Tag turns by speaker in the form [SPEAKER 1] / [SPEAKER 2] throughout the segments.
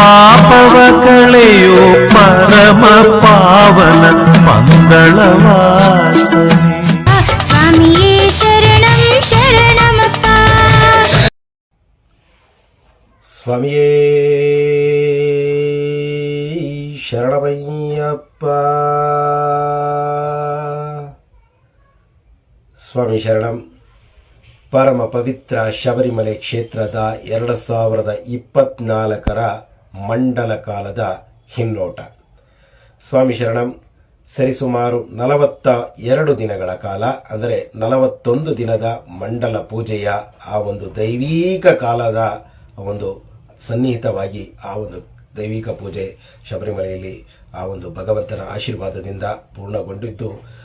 [SPEAKER 1] ಪಾಪವ ಕಳೆಯೋ ಪರಮ ಪಾವನ ಮಂಗಳವಾಸನೆ
[SPEAKER 2] ಸ್ವಾಮಿಯೇ ಶರಣಂ ಶರಣಮಪ್ಪ
[SPEAKER 3] ಸ್ವಾಮಿಯೇ ಶರಣಮಯ್ಯಪ್ಪ ಸ್ವಾಮಿ ಶರಣಂ ಪರಮ ಪವಿತ್ರ ಶಬರಿಮಲೆ ಕ್ಷೇತ್ರದ ಎರಡು ಸಾವಿರದ ಇಪ್ಪತ್ನಾಲ್ಕರ ಮಂಡಲ ಕಾಲದ ಹಿನ್ನೋಟ. ಸ್ವಾಮಿ ಶರಣಂ, ಸರಿಸುಮಾರು ನಲವತ್ತ ಎರಡು ದಿನಗಳ ಕಾಲ, ಅಂದರೆ ನಲವತ್ತೊಂದು ದಿನದ ಮಂಡಲ ಪೂಜೆಯ ಆ ಒಂದು ದೈವೀಕ ಕಾಲದ ಒಂದು ಸನ್ನಿಹಿತವಾಗಿ ಆ ಒಂದು ದೈವಿಕ ಪೂಜೆ ಶಬರಿಮಲೆಯಲ್ಲಿ ಆ ಒಂದು ಭಗವಂತನ ಆಶೀರ್ವಾದದಿಂದ ಪೂರ್ಣಗೊಂಡಿದ್ದು.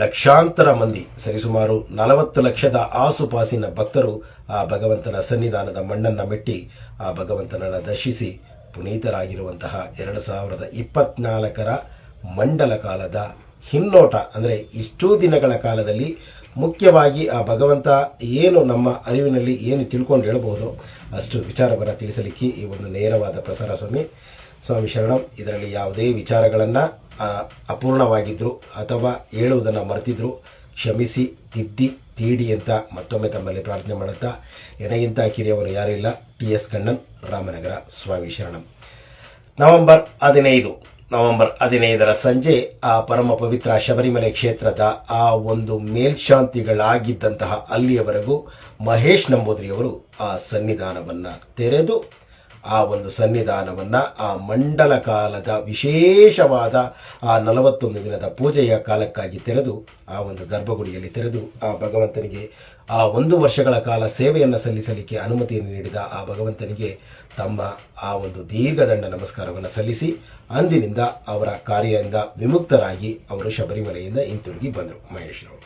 [SPEAKER 3] ಲಕ್ಷಾಂತರ ಮಂದಿ, ಸರಿಸುಮಾರು ನಲವತ್ತು ಲಕ್ಷದ ಆಸುಪಾಸಿನ ಭಕ್ತರು ಆ ಭಗವಂತನ ಸನ್ನಿಧಾನದ ಮಣ್ಣನ್ನು ಮೆಟ್ಟಿ ಆ ಭಗವಂತನನ್ನು ದರ್ಶಿಸಿ ಪುನೀತರಾಗಿರುವಂತಹ ಎರಡು ಸಾವಿರದ ಇಪ್ಪತ್ನಾಲ್ಕರ ಮಂಡಲ ಕಾಲದ ಹಿನ್ನೋಟ, ಅಂದರೆ ಇಷ್ಟೂ ದಿನಗಳ ಕಾಲದಲ್ಲಿ ಮುಖ್ಯವಾಗಿ ಆ ಭಗವಂತ ಏನು ನಮ್ಮ ಅರಿವಿನಲ್ಲಿ ಏನು ತಿಳ್ಕೊಂಡು ಹೇಳಬಹುದು ಅಷ್ಟು ವಿಚಾರವನ್ನು ತಿಳಿಸಲಿಕ್ಕೆ ಈ ಒಂದು ನೇರವಾದ ಪ್ರಸಾರ ಸ್ವಾಮಿ ಸ್ವಾಮಿ ಶರಣಂ. ಇದರಲ್ಲಿ ಯಾವುದೇ ವಿಚಾರಗಳನ್ನು ಅಪೂರ್ಣವಾಗಿದ್ದರು ಅಥವಾ ಹೇಳುವುದನ್ನು ಮರೆತಿದ್ರು, ಕ್ಷಮಿಸಿ, ತಿದ್ದಿ, ತೀಡಿ ಅಂತ ಮತ್ತೊಮ್ಮೆ ತಮ್ಮಲ್ಲಿ ಪ್ರಾರ್ಥನೆ ಮಾಡುತ್ತಾ ಎನಗಿಂತ ಕಿರಿಯವರು ಯಾರೂ ಇಲ್ಲ. ಟಿ ಎಸ್ ಕಣ್ಣನ್, ರಾಮನಗರ ಸ್ವಾಮಿ ಶರಣಂ. ನವೆಂಬರ್ ಹದಿನೈದು, ನವೆಂಬರ್ ಹದಿನೈದರ ಸಂಜೆ ಆ ಪರಮ ಪವಿತ್ರ ಶಬರಿಮಲೆ ಕ್ಷೇತ್ರದ ಆ ಒಂದು ಮೇಲ್ಶಾಂತಿಗಳಾಗಿದ್ದಂತಹ ಅಲ್ಲಿಯವರೆಗೂ ಮಹೇಶ್ ನಂಬೂದ್ರಿಯವರು ಆ ಸನ್ನಿಧಾನವನ್ನು ತೆರೆದು ಆ ಒಂದು ಸನ್ನಿಧಾನವನ್ನು ಆ ಮಂಡಲ ಕಾಲದ ವಿಶೇಷವಾದ ಆ ನಲವತ್ತೊಂದು ದಿನದ ಪೂಜೆಯ ಕಾಲಕ್ಕಾಗಿ ತೆರೆದು, ಆ ಒಂದು ಗರ್ಭಗುಡಿಯಲ್ಲಿ ತೆರೆದು, ಆ ಭಗವಂತನಿಗೆ ಆ ಒಂದು ವರ್ಷಗಳ ಕಾಲ ಸೇವೆಯನ್ನು ಸಲ್ಲಿಸಲಿಕ್ಕೆ ಅನುಮತಿಯನ್ನು ನೀಡಿದ ಆ ಭಗವಂತನಿಗೆ ತಮ್ಮ ಆ ಒಂದು ದೀರ್ಘದಂಡ ನಮಸ್ಕಾರವನ್ನು ಸಲ್ಲಿಸಿ, ಅಂದಿನಿಂದ ಅವರ ಕಾರ್ಯದಿಂದ ವಿಮುಕ್ತರಾಗಿ ಅವರು ಶಬರಿಮಲೆಯಿಂದ ಹಿಂತಿರುಗಿ ಬಂದರು ಮಹೇಶ್ರವರು.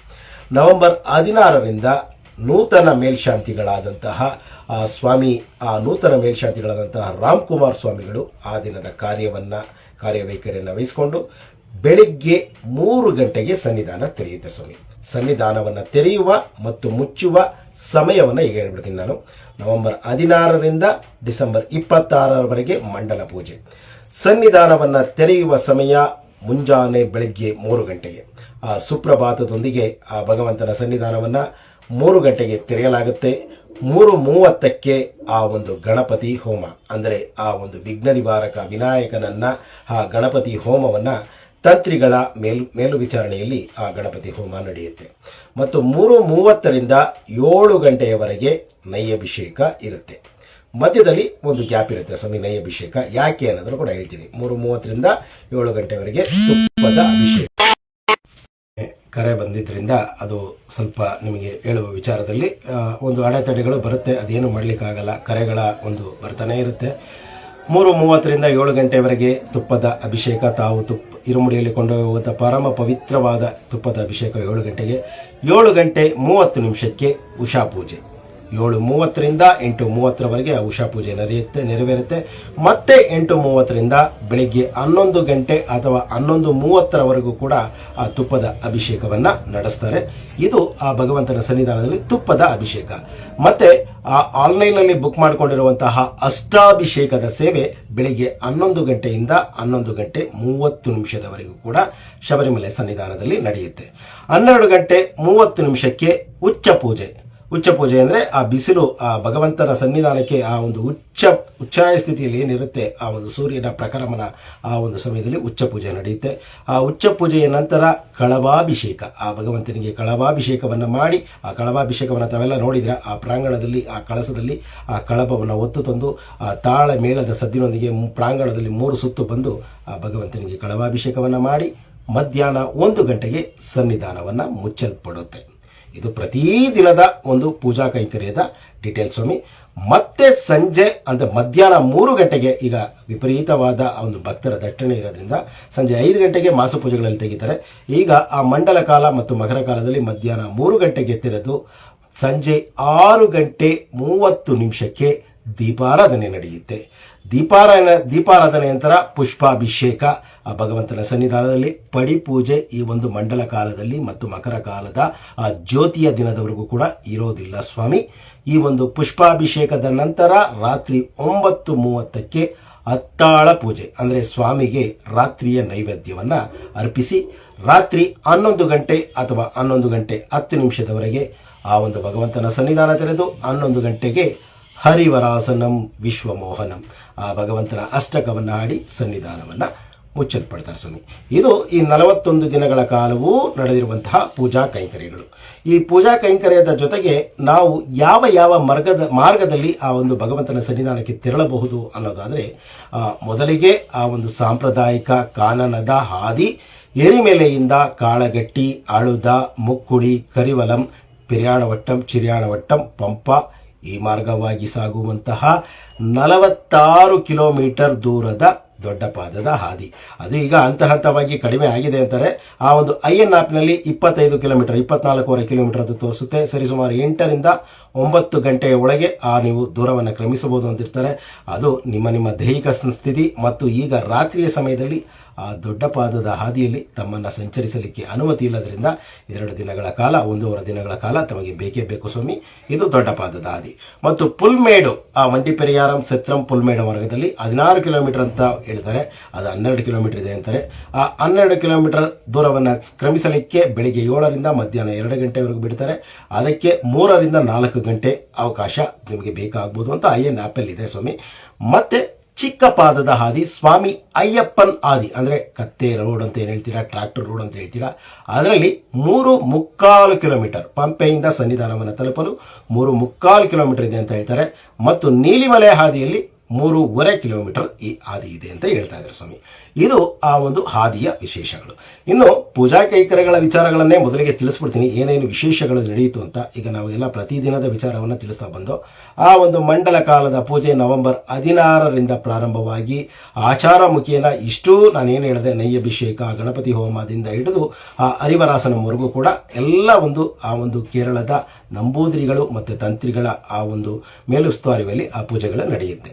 [SPEAKER 3] ನವೆಂಬರ್ ಹದಿನಾರರಿಂದ ನೂತನ ಮೇಲ್ಶಾಂತಿಗಳಾದಂತಹ, ಆ, ಸ್ವಾಮಿ, ಆ, ನೂತನ ಮೇಲ್ಶಾಂತಿಗಳಾದಂತಹ ರಾಮ್ ಕುಮಾರ್ ಸ್ವಾಮಿಗಳು ಆ ದಿನದ ಕಾರ್ಯವನ್ನು, ಕಾರ್ಯವೈಖರಿಯನ್ನು ವಹಿಸಿಕೊಂಡು ಬೆಳಿಗ್ಗೆ ಮೂರು ಗಂಟೆಗೆ ಸನ್ನಿಧಾನ ತೆರೆಯುತ್ತೆ ಸ್ವಾಮಿ. ಸನ್ನಿಧಾನವನ್ನು ತೆರೆಯುವ ಮತ್ತು ಮುಚ್ಚುವ ಸಮಯವನ್ನು ಈಗ ಹೇಳ್ಬಿಡ್ತೀನಿ ನಾನು. ನವೆಂಬರ್ ಹದಿನಾರರಿಂದ ಡಿಸೆಂಬರ್ ಇಪ್ಪತ್ತಾರರವರೆಗೆ ಮಂಡಲ ಪೂಜೆ. ಸನ್ನಿಧಾನವನ್ನು ತೆರೆಯುವ ಸಮಯ ಮುಂಜಾನೆ ಬೆಳಗ್ಗೆ ಮೂರು ಗಂಟೆಗೆ. ಆ ಸುಪ್ರಭಾತದೊಂದಿಗೆ ಆ ಭಗವಂತನ ಸನ್ನಿಧಾನವನ್ನು ಮೂರು ಗಂಟೆಗೆ ತೆರೆಯಲಾಗುತ್ತೆ. ಮೂರು ಮೂವತ್ತಕ್ಕೆ ಆ ಒಂದು ಗಣಪತಿ ಹೋಮ. ಅಂದರೆ ಆ ಒಂದು ವಿಘ್ನ ನಿವಾರಕ ವಿನಾಯಕನನ್ನ, ಆ ಗಣಪತಿ ಹೋಮವನ್ನು ತಂತ್ರಿಗಳ ಮೇಲ್, ಮೇಲು ವಿಚಾರಣೆಯಲ್ಲಿ ಆ ಗಣಪತಿ ಹೋಮ ನಡೆಯುತ್ತೆ. ಮತ್ತು ಮೂರು ಮೂವತ್ತರಿಂದ ಏಳು ಗಂಟೆಯವರೆಗೆ ನೈಯಭಿಷೇಕ ಇರುತ್ತೆ. ಮಧ್ಯದಲ್ಲಿ ಒಂದು ಗ್ಯಾಪ್ ಇರುತ್ತೆ. ಸ್ವಾಮಿ, ನೈಯಭಿಷೇಕ. ಯಾಕೆ ಅನ್ನೋದನ್ನು ಕೂಡ ಹೇಳ್ತೀನಿ. ಮೂರು ಮೂವತ್ತರಿಂದ ಏಳು ಗಂಟೆವರೆಗೆ ತುಪ್ಪದ ಅಭಿಷೇಕ. ಕರೆ ಬಂದಿದ್ದರಿಂದ ಅದು ಸ್ವಲ್ಪ ನಿಮಗೆ ಹೇಳುವ ವಿಚಾರದಲ್ಲಿ ಒಂದು ಅಡೆತಡೆಗಳು ಬರುತ್ತೆ, ಅದೇನು ಮಾಡಲಿಕ್ಕಾಗಲ್ಲ, ಕರೆಗಳ ಒಂದು ಬರ್ತಾನೆ ಇರುತ್ತೆ. ಮೂರು ಮೂವತ್ತರಿಂದ ಏಳು ಗಂಟೆವರೆಗೆ ತುಪ್ಪದ ಅಭಿಷೇಕ, ತಾವು ತುಪ್ಪ, ಇರುಮುಡಿಯಲ್ಲಿ ಕೊಂಡೊಯ್ಯುವಂಥ ಪರಮ ಪವಿತ್ರವಾದ ತುಪ್ಪದ ಅಭಿಷೇಕ ಏಳು ಗಂಟೆಗೆ. ಏಳು ಗಂಟೆ ಮೂವತ್ತು ನಿಮಿಷಕ್ಕೆ ಉಷಾ ಪೂಜೆ. ಏಳು ಮೂವತ್ತರಿಂದ ಎಂಟು ಮೂವತ್ತರವರೆಗೆ ಉಷಾ ಪೂಜೆ ನಡೆಯುತ್ತೆ, ನೆರವೇರುತ್ತೆ. ಮತ್ತೆ ಎಂಟು ಮೂವತ್ತರಿಂದ ಬೆಳಿಗ್ಗೆ ಹನ್ನೊಂದು ಗಂಟೆ ಅಥವಾ ಹನ್ನೊಂದು ಮೂವತ್ತರವರೆಗೂ ಕೂಡ ಆ ತುಪ್ಪದ ಅಭಿಷೇಕವನ್ನ ನಡೆಸ್ತಾರೆ. ಇದು ಆ ಭಗವಂತನ ಸನ್ನಿಧಾನದಲ್ಲಿ ತುಪ್ಪದ ಅಭಿಷೇಕ. ಮತ್ತೆ ಆ ಆನ್ಲೈನ್ನಲ್ಲಿ ಬುಕ್ ಮಾಡಿಕೊಂಡಿರುವಂತಹ ಅಷ್ಟಾಭಿಷೇಕದ ಸೇವೆ ಬೆಳಿಗ್ಗೆ ಹನ್ನೊಂದು ಗಂಟೆಯಿಂದ ಹನ್ನೊಂದು ಗಂಟೆ ಮೂವತ್ತು ನಿಮಿಷದವರೆಗೂ ಕೂಡ ಶಬರಿಮಲೆ ಸನ್ನಿಧಾನದಲ್ಲಿ ನಡೆಯುತ್ತೆ. ಹನ್ನೆರಡು ಗಂಟೆ ಮೂವತ್ತು ನಿಮಿಷಕ್ಕೆ ಉಚ್ಚ ಪೂಜೆ. ಉಚ್ಚ ಪೂಜೆ ಅಂದರೆ ಆ ಬಿಸಿಲು, ಆ ಭಗವಂತನ ಸನ್ನಿಧಾನಕ್ಕೆ ಆ ಒಂದು ಉಚ್ಚ ಉಚ್ಚಾಯ ಸ್ಥಿತಿಯಲ್ಲಿ ಏನಿರುತ್ತೆ, ಆ ಒಂದು ಸೂರ್ಯನ ಪ್ರಕರಮನ ಆ ಒಂದು ಸಮಯದಲ್ಲಿ ಉಚ್ಚ ಪೂಜೆ ನಡೆಯುತ್ತೆ. ಆ ಉಚ್ಚ ಪೂಜೆಯ ನಂತರ ಕಳವಾಭಿಷೇಕ. ಆ ಭಗವಂತನಿಗೆ ಕಳವಾಭಿಷೇಕವನ್ನು ಮಾಡಿ, ಆ ಕಳವಾಭಿಷೇಕವನ್ನು ತಾವೆಲ್ಲ ನೋಡಿದರೆ ಆ ಪ್ರಾಂಗಣದಲ್ಲಿ, ಆ ಕಳಸದಲ್ಲಿ ಆ ಕಳಪವನ್ನು ಒತ್ತು ತಂದು, ಆ ತಾಳ ಮೇಳದ ಸದ್ದಿನೊಂದಿಗೆ ಪ್ರಾಂಗಣದಲ್ಲಿ ಮೂರು ಸುತ್ತು ಬಂದು ಆ ಭಗವಂತನಿಗೆ ಕಳವಾಭಿಷೇಕವನ್ನು ಮಾಡಿ, ಮಧ್ಯಾಹ್ನ ಒಂದು ಗಂಟೆಗೆ ಸನ್ನಿಧಾನವನ್ನು ಮುಚ್ಚಲ್ಪಡುತ್ತೆ. ಇದು ಪ್ರತಿ ದಿನದ ಒಂದು ಪೂಜಾ ಕೈಂಕರ್ಯದ ಡೀಟೇಲ್ ಸ್ವಾಮಿ. ಮತ್ತೆ ಸಂಜೆ, ಅಂದರೆ ಮಧ್ಯಾಹ್ನ ಮೂರು ಗಂಟೆಗೆ ಈಗ ವಿಪರೀತವಾದ ಒಂದು ಭಕ್ತರ ದಟ್ಟಣೆ ಇರೋದ್ರಿಂದ ಸಂಜೆ ಐದು ಗಂಟೆಗೆ ಮಾಸ ಪೂಜೆಗಳಲ್ಲಿ ತೆಗಿತಾರೆ. ಈಗ ಆ ಮಂಡಲ ಕಾಲ ಮತ್ತು ಮಕರ ಕಾಲದಲ್ಲಿ ಮಧ್ಯಾಹ್ನ ಮೂರು ಗಂಟೆಗೆ ತೆರೆದು ಸಂಜೆ ಆರು ಗಂಟೆ ಮೂವತ್ತು ನಿಮಿಷಕ್ಕೆ ದೀಪಾರಾಧನೆ ನಡೆಯುತ್ತೆ. ದೀಪಾರಾಯಣ, ದೀಪಾರಾಧನೆ ನಂತರ ಪುಷ್ಪಾಭಿಷೇಕ. ಆ ಭಗವಂತನ ಸನ್ನಿಧಾನದಲ್ಲಿ ಪಡಿ ಪೂಜೆ ಈ ಒಂದು ಮಂಡಲ ಕಾಲದಲ್ಲಿ ಮತ್ತು ಮಕರ ಕಾಲದ, ಆ ಜ್ಯೋತಿಯ ದಿನದವರೆಗೂ ಕೂಡ ಇರೋದಿಲ್ಲ ಸ್ವಾಮಿ. ಈ ಒಂದು ಪುಷ್ಪಾಭಿಷೇಕದ ನಂತರ ರಾತ್ರಿ ಒಂಬತ್ತು ಮೂವತ್ತಕ್ಕೆ ಅತ್ತಾಳ ಪೂಜೆ, ಅಂದರೆ ಸ್ವಾಮಿಗೆ ರಾತ್ರಿಯ ನೈವೇದ್ಯವನ್ನು ಅರ್ಪಿಸಿ, ರಾತ್ರಿ ಹನ್ನೊಂದು ಗಂಟೆ ಅಥವಾ ಹನ್ನೊಂದು ಗಂಟೆ ಹತ್ತು ನಿಮಿಷದವರೆಗೆ ಆ ಒಂದು ಭಗವಂತನ ಸನ್ನಿಧಾನ ತೆರೆದು ಹನ್ನೊಂದು ಗಂಟೆಗೆ ಹರಿವರಾಸನಂ ವಿಶ್ವಮೋಹನಂ. ಆ ಭಗವಂತನ ಅಷ್ಟಕವನ್ನು ಹಾಡಿ ಸನ್ನಿಧಾನವನ್ನು ಮುಚ್ಚಲ್ಪಡ್ತಾರೆ ಸ್ವಾಮಿ. ಇದು ಈ ನಲವತ್ತೊಂದು ದಿನಗಳ ಕಾಲವೂ ನಡೆದಿರುವಂತಹ ಪೂಜಾ ಕೈಂಕರ್ಯಗಳು. ಈ ಪೂಜಾ ಕೈಂಕರ್ಯದ ಜೊತೆಗೆ ನಾವು ಯಾವ ಯಾವ ಮಾರ್ಗದ, ಮಾರ್ಗದಲ್ಲಿ ಆ ಒಂದು ಭಗವಂತನ ಸನ್ನಿಧಾನಕ್ಕೆ ತೆರಳಬಹುದು ಅನ್ನೋದಾದರೆ ಮೊದಲಿಗೆ ಆ ಒಂದು ಸಾಂಪ್ರದಾಯಿಕ ಕಾನನದ ಹಾದಿ, ಎರಿಮೆಲೆಯಿಂದ ಕಾಳಗಟ್ಟಿ, ಅಳುದ, ಮುಕ್ಕುಳಿ, ಕರಿವಲಂ, ಪಿರ್ಯಾಣವಟ್ಟಂ, ಚಿರಿಯಾಣವಟ್ಟಂ, ಪಂಪ ಈ ಮಾರ್ಗವಾಗಿ ಸಾಗುವಂತಹ ನಲವತ್ತಾರು ಕಿಲೋಮೀಟರ್ ದೂರದ ದೊಡ್ಡ ಪಾದದ ಹಾದಿ. ಅದು ಈಗ ಹಂತ ಹಂತವಾಗಿ ಕಡಿಮೆ ಆಗಿದೆ ಅಂತಾರೆ ಆ ಒಂದು ಐ ಎನ್ ಆಪ್ನಲ್ಲಿ ಇಪ್ಪತ್ತೈದು ಕಿಲೋಮೀಟರ್, ಇಪ್ಪತ್ನಾಲ್ಕೂವರೆ ಕಿಲೋಮೀಟರ್ ಅದು ತೋರಿಸುತ್ತೆ. ಸರಿಸುಮಾರು ಎಂಟರಿಂದ ಒಂಬತ್ತು ಗಂಟೆಯ ಒಳಗೆ ಆ ನೀವು ದೂರವನ್ನು ಕ್ರಮಿಸಬಹುದು ಅಂತಿರ್ತಾರೆ. ಅದು ನಿಮ್ಮ ನಿಮ್ಮ ದೈಹಿಕ ಸ್ಥಿತಿ ಮತ್ತು ಈಗ ರಾತ್ರಿಯ ಸಮಯದಲ್ಲಿ ಆ ದೊಡ್ಡ ಪಾದದ ಹಾದಿಯಲ್ಲಿ ತಮ್ಮನ್ನು ಸಂಚರಿಸಲಿಕ್ಕೆ ಅನುಮತಿ ಇಲ್ಲದರಿಂದ ಎರಡು ದಿನಗಳ ಕಾಲ, ಒಂದೂವರೆ ದಿನಗಳ ಕಾಲ ತಮಗೆ ಬೇಕೇ ಬೇಕು ಸ್ವಾಮಿ. ಇದು ದೊಡ್ಡ ಪಾದದ ಹಾದಿ. ಮತ್ತು ಪುಲ್ಮೇಡು, ಆ ವಂಟಿಪೆರಿಯಾರಂ ಪೆರಿಯಾರಂ ಸತ್ರಂ ಪುಲ್ಮೇಡು ಮಾರ್ಗದಲ್ಲಿ ಹದಿನಾರು ಕಿಲೋಮೀಟರ್ ಅಂತ ಹೇಳ್ತಾರೆ ಅದು ಹನ್ನೆರಡು ಕಿಲೋಮೀಟರ್ ಇದೆ ಅಂತಾರೆ. ಆ ಹನ್ನೆರಡು ಕಿಲೋಮೀಟರ್ ದೂರವನ್ನು ಕ್ರಮಿಸಲಿಕ್ಕೆ ಬೆಳಿಗ್ಗೆ ಏಳರಿಂದ ಮಧ್ಯಾಹ್ನ ಎರಡು ಗಂಟೆವರೆಗೂ ಬಿಡ್ತಾರೆ. ಅದಕ್ಕೆ ಮೂರರಿಂದ ನಾಲ್ಕು ಗಂಟೆ ಅವಕಾಶ ನಿಮಗೆ ಬೇಕಾಗ್ಬೋದು ಅಂತ ಐ ಎನ್ ಆ್ಯಪಲ್ಲಿ ಇದೆ ಸ್ವಾಮಿ. ಮತ್ತೆ ಚಿಕ್ಕ ಪಾದದ ಹಾದಿ, ಸ್ವಾಮಿ ಅಯ್ಯಪ್ಪನ್ ಹಾದಿ. ಅಂದರೆ ಕತ್ತೆ ರೋಡ್ ಅಂತ ಏನು ಹೇಳ್ತೀರಾ? ಟ್ರ್ಯಾಕ್ಟರ್ ರೋಡ್ ಅಂತ ಹೇಳ್ತೀರಾ? ಅದರಲ್ಲಿ ಮೂರು ಮುಕ್ಕಾಲು ಕಿಲೋಮೀಟರ್ ಪಂಪೆಯಿಂದ ಸನ್ನಿಧಾನವನ್ನು ತಲುಪಲು ಮೂರು ಮುಕ್ಕಾಲು ಕಿಲೋಮೀಟರ್ ಇದೆ ಅಂತ ಹೇಳ್ತಾರೆ. ಮತ್ತು ನೀಲಿಮಲೆ ಹಾದಿಯಲ್ಲಿ ಮೂರುವರೆ ಕಿಲೋಮೀಟರ್ ಈ ಹಾದಿ ಇದೆ ಅಂತ ಹೇಳ್ತಾ ಇದ್ದಾರೆ ಸ್ವಾಮಿ. ಇದು ಆ ಒಂದು ಹಾದಿಯ ವಿಶೇಷಗಳು. ಇನ್ನು ಪೂಜಾ ಕೈಕರ್ಯಗಳ ವಿಚಾರಗಳನ್ನೇ ಮೊದಲಿಗೆ ತಿಳಿಸ್ಬಿಡ್ತೀನಿ. ಏನೇನು ವಿಶೇಷಗಳು ನಡೆಯಿತು ಅಂತ ಈಗ ನಾವು ಎಲ್ಲ ಪ್ರತಿದಿನದ ವಿಚಾರವನ್ನು ತಿಳಿಸ್ತಾ ಬಂದು, ಆ ಒಂದು ಮಂಡಲ ಕಾಲದ ಪೂಜೆ ನವೆಂಬರ್ ಹದಿನಾರರಿಂದ ಪ್ರಾರಂಭವಾಗಿ ಆಚಾರ ಮುಖೇನ ಇಷ್ಟೂ ನಾನೇನು ಹೇಳಿದೆ, ನೈಯಭಿಷೇಕ, ಗಣಪತಿ ಹೋಮದಿಂದ ಹಿಡಿದು ಆ ಹರಿವರಾಸನವರೆಗೂ ಕೂಡ ಎಲ್ಲ ಒಂದು ಆ ಒಂದು ಕೇರಳದ ನಂಬೂದಿರಿಗಳು ಮತ್ತು ತಂತ್ರಿಗಳ ಆ ಒಂದು ಮೇಲುಸ್ತುವಾರಿಯಲ್ಲಿ ಆ ಪೂಜೆಗಳು ನಡೆಯುತ್ತೆ.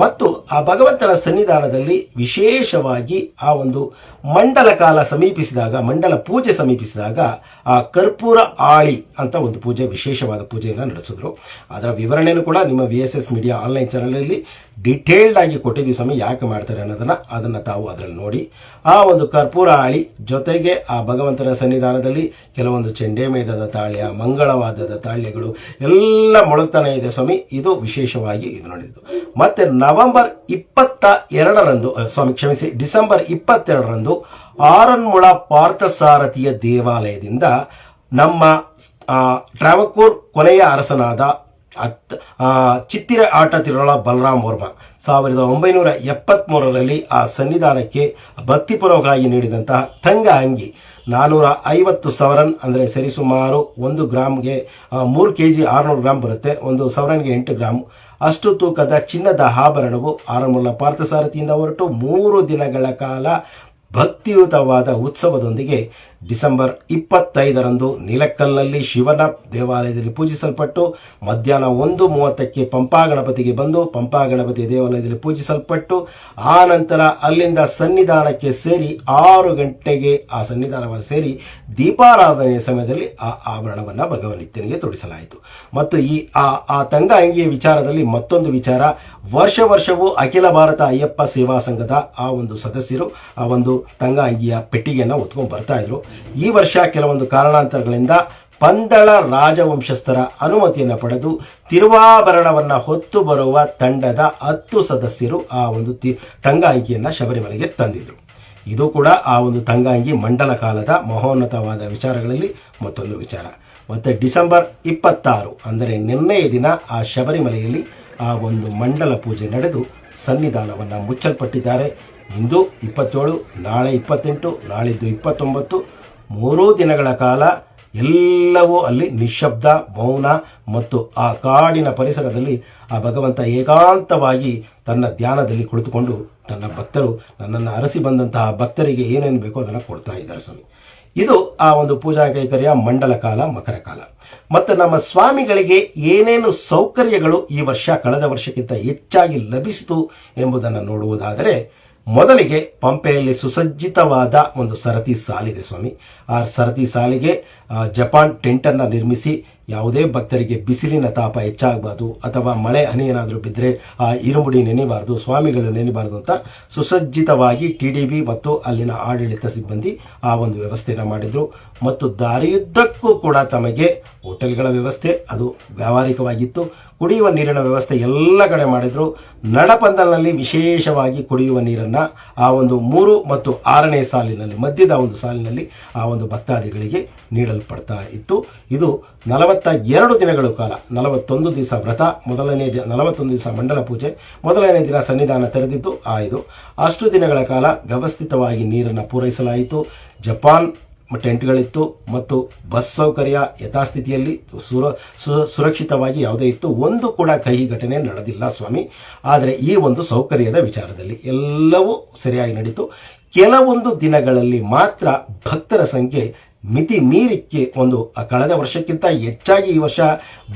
[SPEAKER 3] ಮತ್ತು ಆ ಭಗವಂತನ ಸನ್ನಿಧಾನದಲ್ಲಿ ವಿಶೇಷವಾಗಿ ಆ ಒಂದು ಮಂಡಲ ಕಾಲ ಸಮೀಪಿಸಿದಾಗ, ಮಂಡಲ ಪೂಜೆ ಸಮೀಪಿಸಿದಾಗ ಆ ಕರ್ಪೂರ ಆಳಿ ಅಂತ ಒಂದು ಪೂಜೆ, ವಿಶೇಷವಾದ ಪೂಜೆಯನ್ನು ನಡೆಸಿದ್ರು. ಅದರ ವಿವರಣೆಯನ್ನು ಕೂಡ ನಿಮ್ಮ V S S media online ಚಾನಲಲ್ಲಿ ಡಿಟೇಲ್ಡ್ ಆಗಿ ಕೊಟ್ಟಿದ್ದೀವಿ ಸ್ವಾಮಿ, ಯಾಕೆ ಮಾಡ್ತಾರೆ ಅನ್ನೋದನ್ನು ಅದನ್ನು ತಾವು ಅದರಲ್ಲಿ ನೋಡಿ. ಆ ಒಂದು ಕರ್ಪೂರ ಆಳಿ ಜೊತೆಗೆ ಆ ಭಗವಂತನ ಸನ್ನಿಧಾನದಲ್ಲಿ ಕೆಲವೊಂದು ಚೆಂಡೆ ತಾಳ್ಯ, ಮಂಗಳವಾದದ ತಾಳ್ಯಗಳು, ಎಲ್ಲ ಮೊಳಗ್ತಾನೆ ಇದೆ ಸ್ವಾಮಿ. ಇದು ವಿಶೇಷವಾಗಿ ಇದು ನಡೆದಿದ್ದು ಮತ್ತೆ ನವೆಂಬರ್ ಇಪ್ಪತ್ತ ಎರಡರಂದು ಸ್ವಾಮಿ ಕ್ಷಮಿಸಿ, ಡಿಸೆಂಬರ್ ಇಪ್ಪತ್ತೆರಡರಂದು ಆರನ್ಮುಳ ಪಾರ್ಥಸಾರಥಿಯ ದೇವಾಲಯದಿಂದ ನಮ್ಮ ಟ್ರಾವಕೂರ್ ಕೊನೆಯ ಅರಸನಾದ ಅತ್ ಚಿತ್ತಿರ ಆಟ ತಿರುಳ ಬಲರಾಮ್ ವರ್ಮ ಸಾವಿರದ ಒಂಬೈನೂರ ಎಪ್ಪತ್ಮೂರರಲ್ಲಿ ಆ ಸನ್ನಿಧಾನಕ್ಕೆ ಭಕ್ತಿಪೂರ್ವಕವಾಗಿ ನೀಡಿದಂತಹ ತಂಗ ಅಂಗಿ ನಾನೂರ ಐವತ್ತು ಸವರನ್ ಅಂದರೆ ಸರಿಸುಮಾರು ಒಂದು ಗ್ರಾಮ್ಗೆ ಮೂರು ಕೆ ಜಿ ಆರುನೂರು ಗ್ರಾಮ್ ಬರುತ್ತೆ. ಒಂದು ಸವರನ್ಗೆ ಎಂಟು ಗ್ರಾಮ್. ಅಷ್ಟು ತೂಕದ ಚಿನ್ನದ ಆಭರಣವು ಆರಮುಲ್ಲ ಪಾರ್ಥಸಾರಥಿಯಿಂದ ಹೊರಟು ಮೂರು ದಿನಗಳ ಕಾಲ ಭಕ್ತಿಯುತವಾದ ಉತ್ಸವದೊಂದಿಗೆ ಡಿಸೆಂಬರ್ ಇಪ್ಪತ್ತೈದರಂದು ನೀಲಕ್ಕಲ್ನಲ್ಲಿ ಶಿವನ ದೇವಾಲಯದಲ್ಲಿ ಪೂಜಿಸಲ್ಪಟ್ಟು ಮಧ್ಯಾಹ್ನ ಒಂದು ಮೂವತ್ತಕ್ಕೆ ಪಂಪಾ ಗಣಪತಿಗೆ ಬಂದು ಪಂಪಾ ಗಣಪತಿ ದೇವಾಲಯದಲ್ಲಿ ಪೂಜಿಸಲ್ಪಟ್ಟು ಆ ನಂತರ ಅಲ್ಲಿಂದ ಸನ್ನಿಧಾನಕ್ಕೆ ಸೇರಿ ಆರು ಗಂಟೆಗೆ ಆ ಸನ್ನಿಧಾನವನ್ನು ಸೇರಿ ದೀಪಾರಾಧನೆಯ ಸಮಯದಲ್ಲಿ ಆ ಆಭರಣವನ್ನು ಭಗವನಿತ್ಯನಿಗೆ ತೊಡಿಸಲಾಯಿತು. ಮತ್ತು ಈ ಆ ಆ ತಂಗ ಅಂಗಿಯ ವಿಚಾರದಲ್ಲಿ ಮತ್ತೊಂದು ವಿಚಾರ. ವರ್ಷ ವರ್ಷವೂ ಅಖಿಲ ಭಾರತ ಅಯ್ಯಪ್ಪ ಸೇವಾ ಸಂಘದ ಆ ಒಂದು ಸದಸ್ಯರು, ಆ ಒಂದು ತಂಗ ಅಂಗಿಯ ಪೆಟ್ಟಿಗೆಯನ್ನು ಹೊತ್ಕೊಂಡು ಬರ್ತಾ ಇದ್ರು. ಈ ವರ್ಷ ಕೆಲವೊಂದು ಕಾರಣಾಂತರಗಳಿಂದ ಪಂದಳ ರಾಜವಂಶಸ್ಥರ ಅನುಮತಿಯನ್ನು ಪಡೆದು ತಿರುವಾಭರಣವನ್ನು ಹೊತ್ತು ಬರುವ ತಂಡದ ಹತ್ತು ಸದಸ್ಯರು ಆ ಒಂದು ತಿ ತಂಗಾಂಗಿಯನ್ನು ಶಬರಿಮಲೆಗೆ ತಂದಿದ್ರು. ಇದು ಕೂಡ ಆ ಒಂದು ತಂಗಾಂಗಿ ಮಂಡಲ ಕಾಲದ ಮಹೋನ್ನತವಾದ ವಿಚಾರಗಳಲ್ಲಿ ಮತ್ತೊಂದು ವಿಚಾರ. ಮತ್ತು ಡಿಸೆಂಬರ್ ಇಪ್ಪತ್ತಾರು, ಅಂದರೆ ನಿನ್ನೆಯ ದಿನ ಆ ಶಬರಿಮಲೆಯಲ್ಲಿ ಆ ಒಂದು ಮಂಡಲ ಪೂಜೆ ನಡೆದು ಸನ್ನಿಧಾನವನ್ನು ಮುಚ್ಚಲ್ಪಟ್ಟಿದ್ದಾರೆ. ಇಂದು ಇಪ್ಪತ್ತೇಳು, ನಾಳೆ ಇಪ್ಪತ್ತೆಂಟು, ನಾಳಿದ್ದು ಇಪ್ಪತ್ತೊಂಬತ್ತು ಮೂರೂ ದಿನಗಳ ಕಾಲ ಎಲ್ಲವೂ ಅಲ್ಲಿ ನಿಶ್ಶಬ್ದ, ಮೌನ ಮತ್ತು ಆ ಕಾಡಿನ ಪರಿಸರದಲ್ಲಿ ಆ ಭಗವಂತ ಏಕಾಂತವಾಗಿ ತನ್ನ ಧ್ಯಾನದಲ್ಲಿ ಕುಳಿತುಕೊಂಡು ತನ್ನ ಭಕ್ತರು ನನ್ನನ್ನು ಅರಸಿ ಬಂದಂತಹ ಭಕ್ತರಿಗೆ ಏನೇನು ಬೇಕೋ ಅದನ್ನು ಕೊಡ್ತಾ ಇದ್ದಾರೆ ಸ್ವಾಮಿ. ಇದು ಆ ಒಂದು ಪೂಜಾ ಕೈಕರ್ಯ, ಮಂಡಲ ಕಾಲ, ಮಕರ ಕಾಲ. ಮತ್ತು ನಮ್ಮ ಸ್ವಾಮಿಗಳಿಗೆ ಏನೇನು ಸೌಕರ್ಯಗಳು ಈ ವರ್ಷ, ಕಳೆದ ವರ್ಷಕ್ಕಿಂತ ಹೆಚ್ಚಾಗಿ ಲಭಿಸಿತು ಎಂಬುದನ್ನು ನೋಡುವುದಾದರೆ ಮೊದಲಿಗೆ ಪಂಪೆಯಲ್ಲಿ ಸುಸಜ್ಜಿತವಾದ ಒಂದು ಸರತಿ ಸಾಲಿದೆ ಸ್ವಾಮಿ. ಆ ಸರತಿ ಸಾಲಿಗೆ ಜಪಾನ್ ಟೆಂಟನ್ನು ನಿರ್ಮಿಸಿ ಯಾವುದೇ ಭಕ್ತರಿಗೆ ಬಿಸಿಲಿನ ತಾಪ ಹೆಚ್ಚಾಗಬಾರ್ದು ಅಥವಾ ಮಳೆ ಹನಿ ಏನಾದರೂ ಬಿದ್ದರೆ ಆ ಇರುಮುಡಿ ನೆನೆಬಾರ್ದು, ಸ್ವಾಮಿಗಳು ನೆನೆಬಾರ್ದು ಅಂತ ಸುಸಜ್ಜಿತವಾಗಿ ಟಿ ಡಿ ಬಿ ಮತ್ತು ಅಲ್ಲಿನ ಆಡಳಿತ ಸಿಬ್ಬಂದಿ ಆ ಒಂದು ವ್ಯವಸ್ಥೆಯನ್ನು ಮಾಡಿದರು. ಮತ್ತು ದಾರಿಯುದ್ದಕ್ಕೂ ಕೂಡ ತಮಗೆ ಹೋಟೆಲ್ಗಳ ವ್ಯವಸ್ಥೆ, ಅದು ವ್ಯಾವಹಾರಿಕವಾಗಿತ್ತು. ಕುಡಿಯುವ ನೀರಿನ ವ್ಯವಸ್ಥೆ ಎಲ್ಲ ಕಡೆ ಮಾಡಿದ್ರು. ನಡಪಂದಲ್ನಲ್ಲಿ ವಿಶೇಷವಾಗಿ ಕುಡಿಯುವ ನೀರನ್ನು ಆ ಒಂದು ಮೂರು ಮತ್ತು ಆರನೇ ಸಾಲಿನಲ್ಲಿ, ಮಧ್ಯದ ಒಂದು ಸಾಲಿನಲ್ಲಿ ಆ ಒಂದು ಭಕ್ತಾದಿಗಳಿಗೆ ನೀಡಲ್ಪಡ್ತಾ ಇತ್ತು. ಇದು ನಲವತ್ತ ಎರಡು ದಿನಗಳ ಕಾಲ, ನಲವತ್ತೊಂದು ದಿವಸ ವ್ರತ, ಮೊದಲನೇ ದಿನ, ನಲವತ್ತೊಂದು ದಿವಸ ಮಂಡಲ ಪೂಜೆ, ಮೊದಲನೇ ದಿನ ಸನ್ನಿಧಾನ ತೆರೆದಿದ್ದು ಆಯಿತು ಅಷ್ಟು ದಿನಗಳ ಕಾಲ ವ್ಯವಸ್ಥಿತವಾಗಿ ನೀರನ್ನು ಪೂರೈಸಲಾಯಿತು. ಜಪಾನ್ ಟೆಂಟ್ಗಳಿತ್ತು ಮತ್ತು ಬಸ್ ಸೌಕರ್ಯ ಯಥಾಸ್ಥಿತಿಯಲ್ಲಿ ಸುರ ಸುರಕ್ಷಿತವಾಗಿ ಯಾವುದೇ ಇತ್ತು. ಒಂದು ಕೂಡ ಕಹಿ ಘಟನೆ ನಡೆದಿಲ್ಲ ಸ್ವಾಮಿ. ಆದರೆ ಈ ಒಂದು ಸೌಕರ್ಯದ ವಿಚಾರದಲ್ಲಿ ಎಲ್ಲವೂ ಸರಿಯಾಗಿ ನಡೀತು. ಕೆಲವೊಂದು ದಿನಗಳಲ್ಲಿ ಮಾತ್ರ ಭಕ್ತರ ಸಂಖ್ಯೆ ಮಿತಿ ಮೀರಿಕ್ಕೆ ಒಂದು ಕಳೆದ ವರ್ಷಕ್ಕಿಂತ ಹೆಚ್ಚಾಗಿ ಈ ವರ್ಷ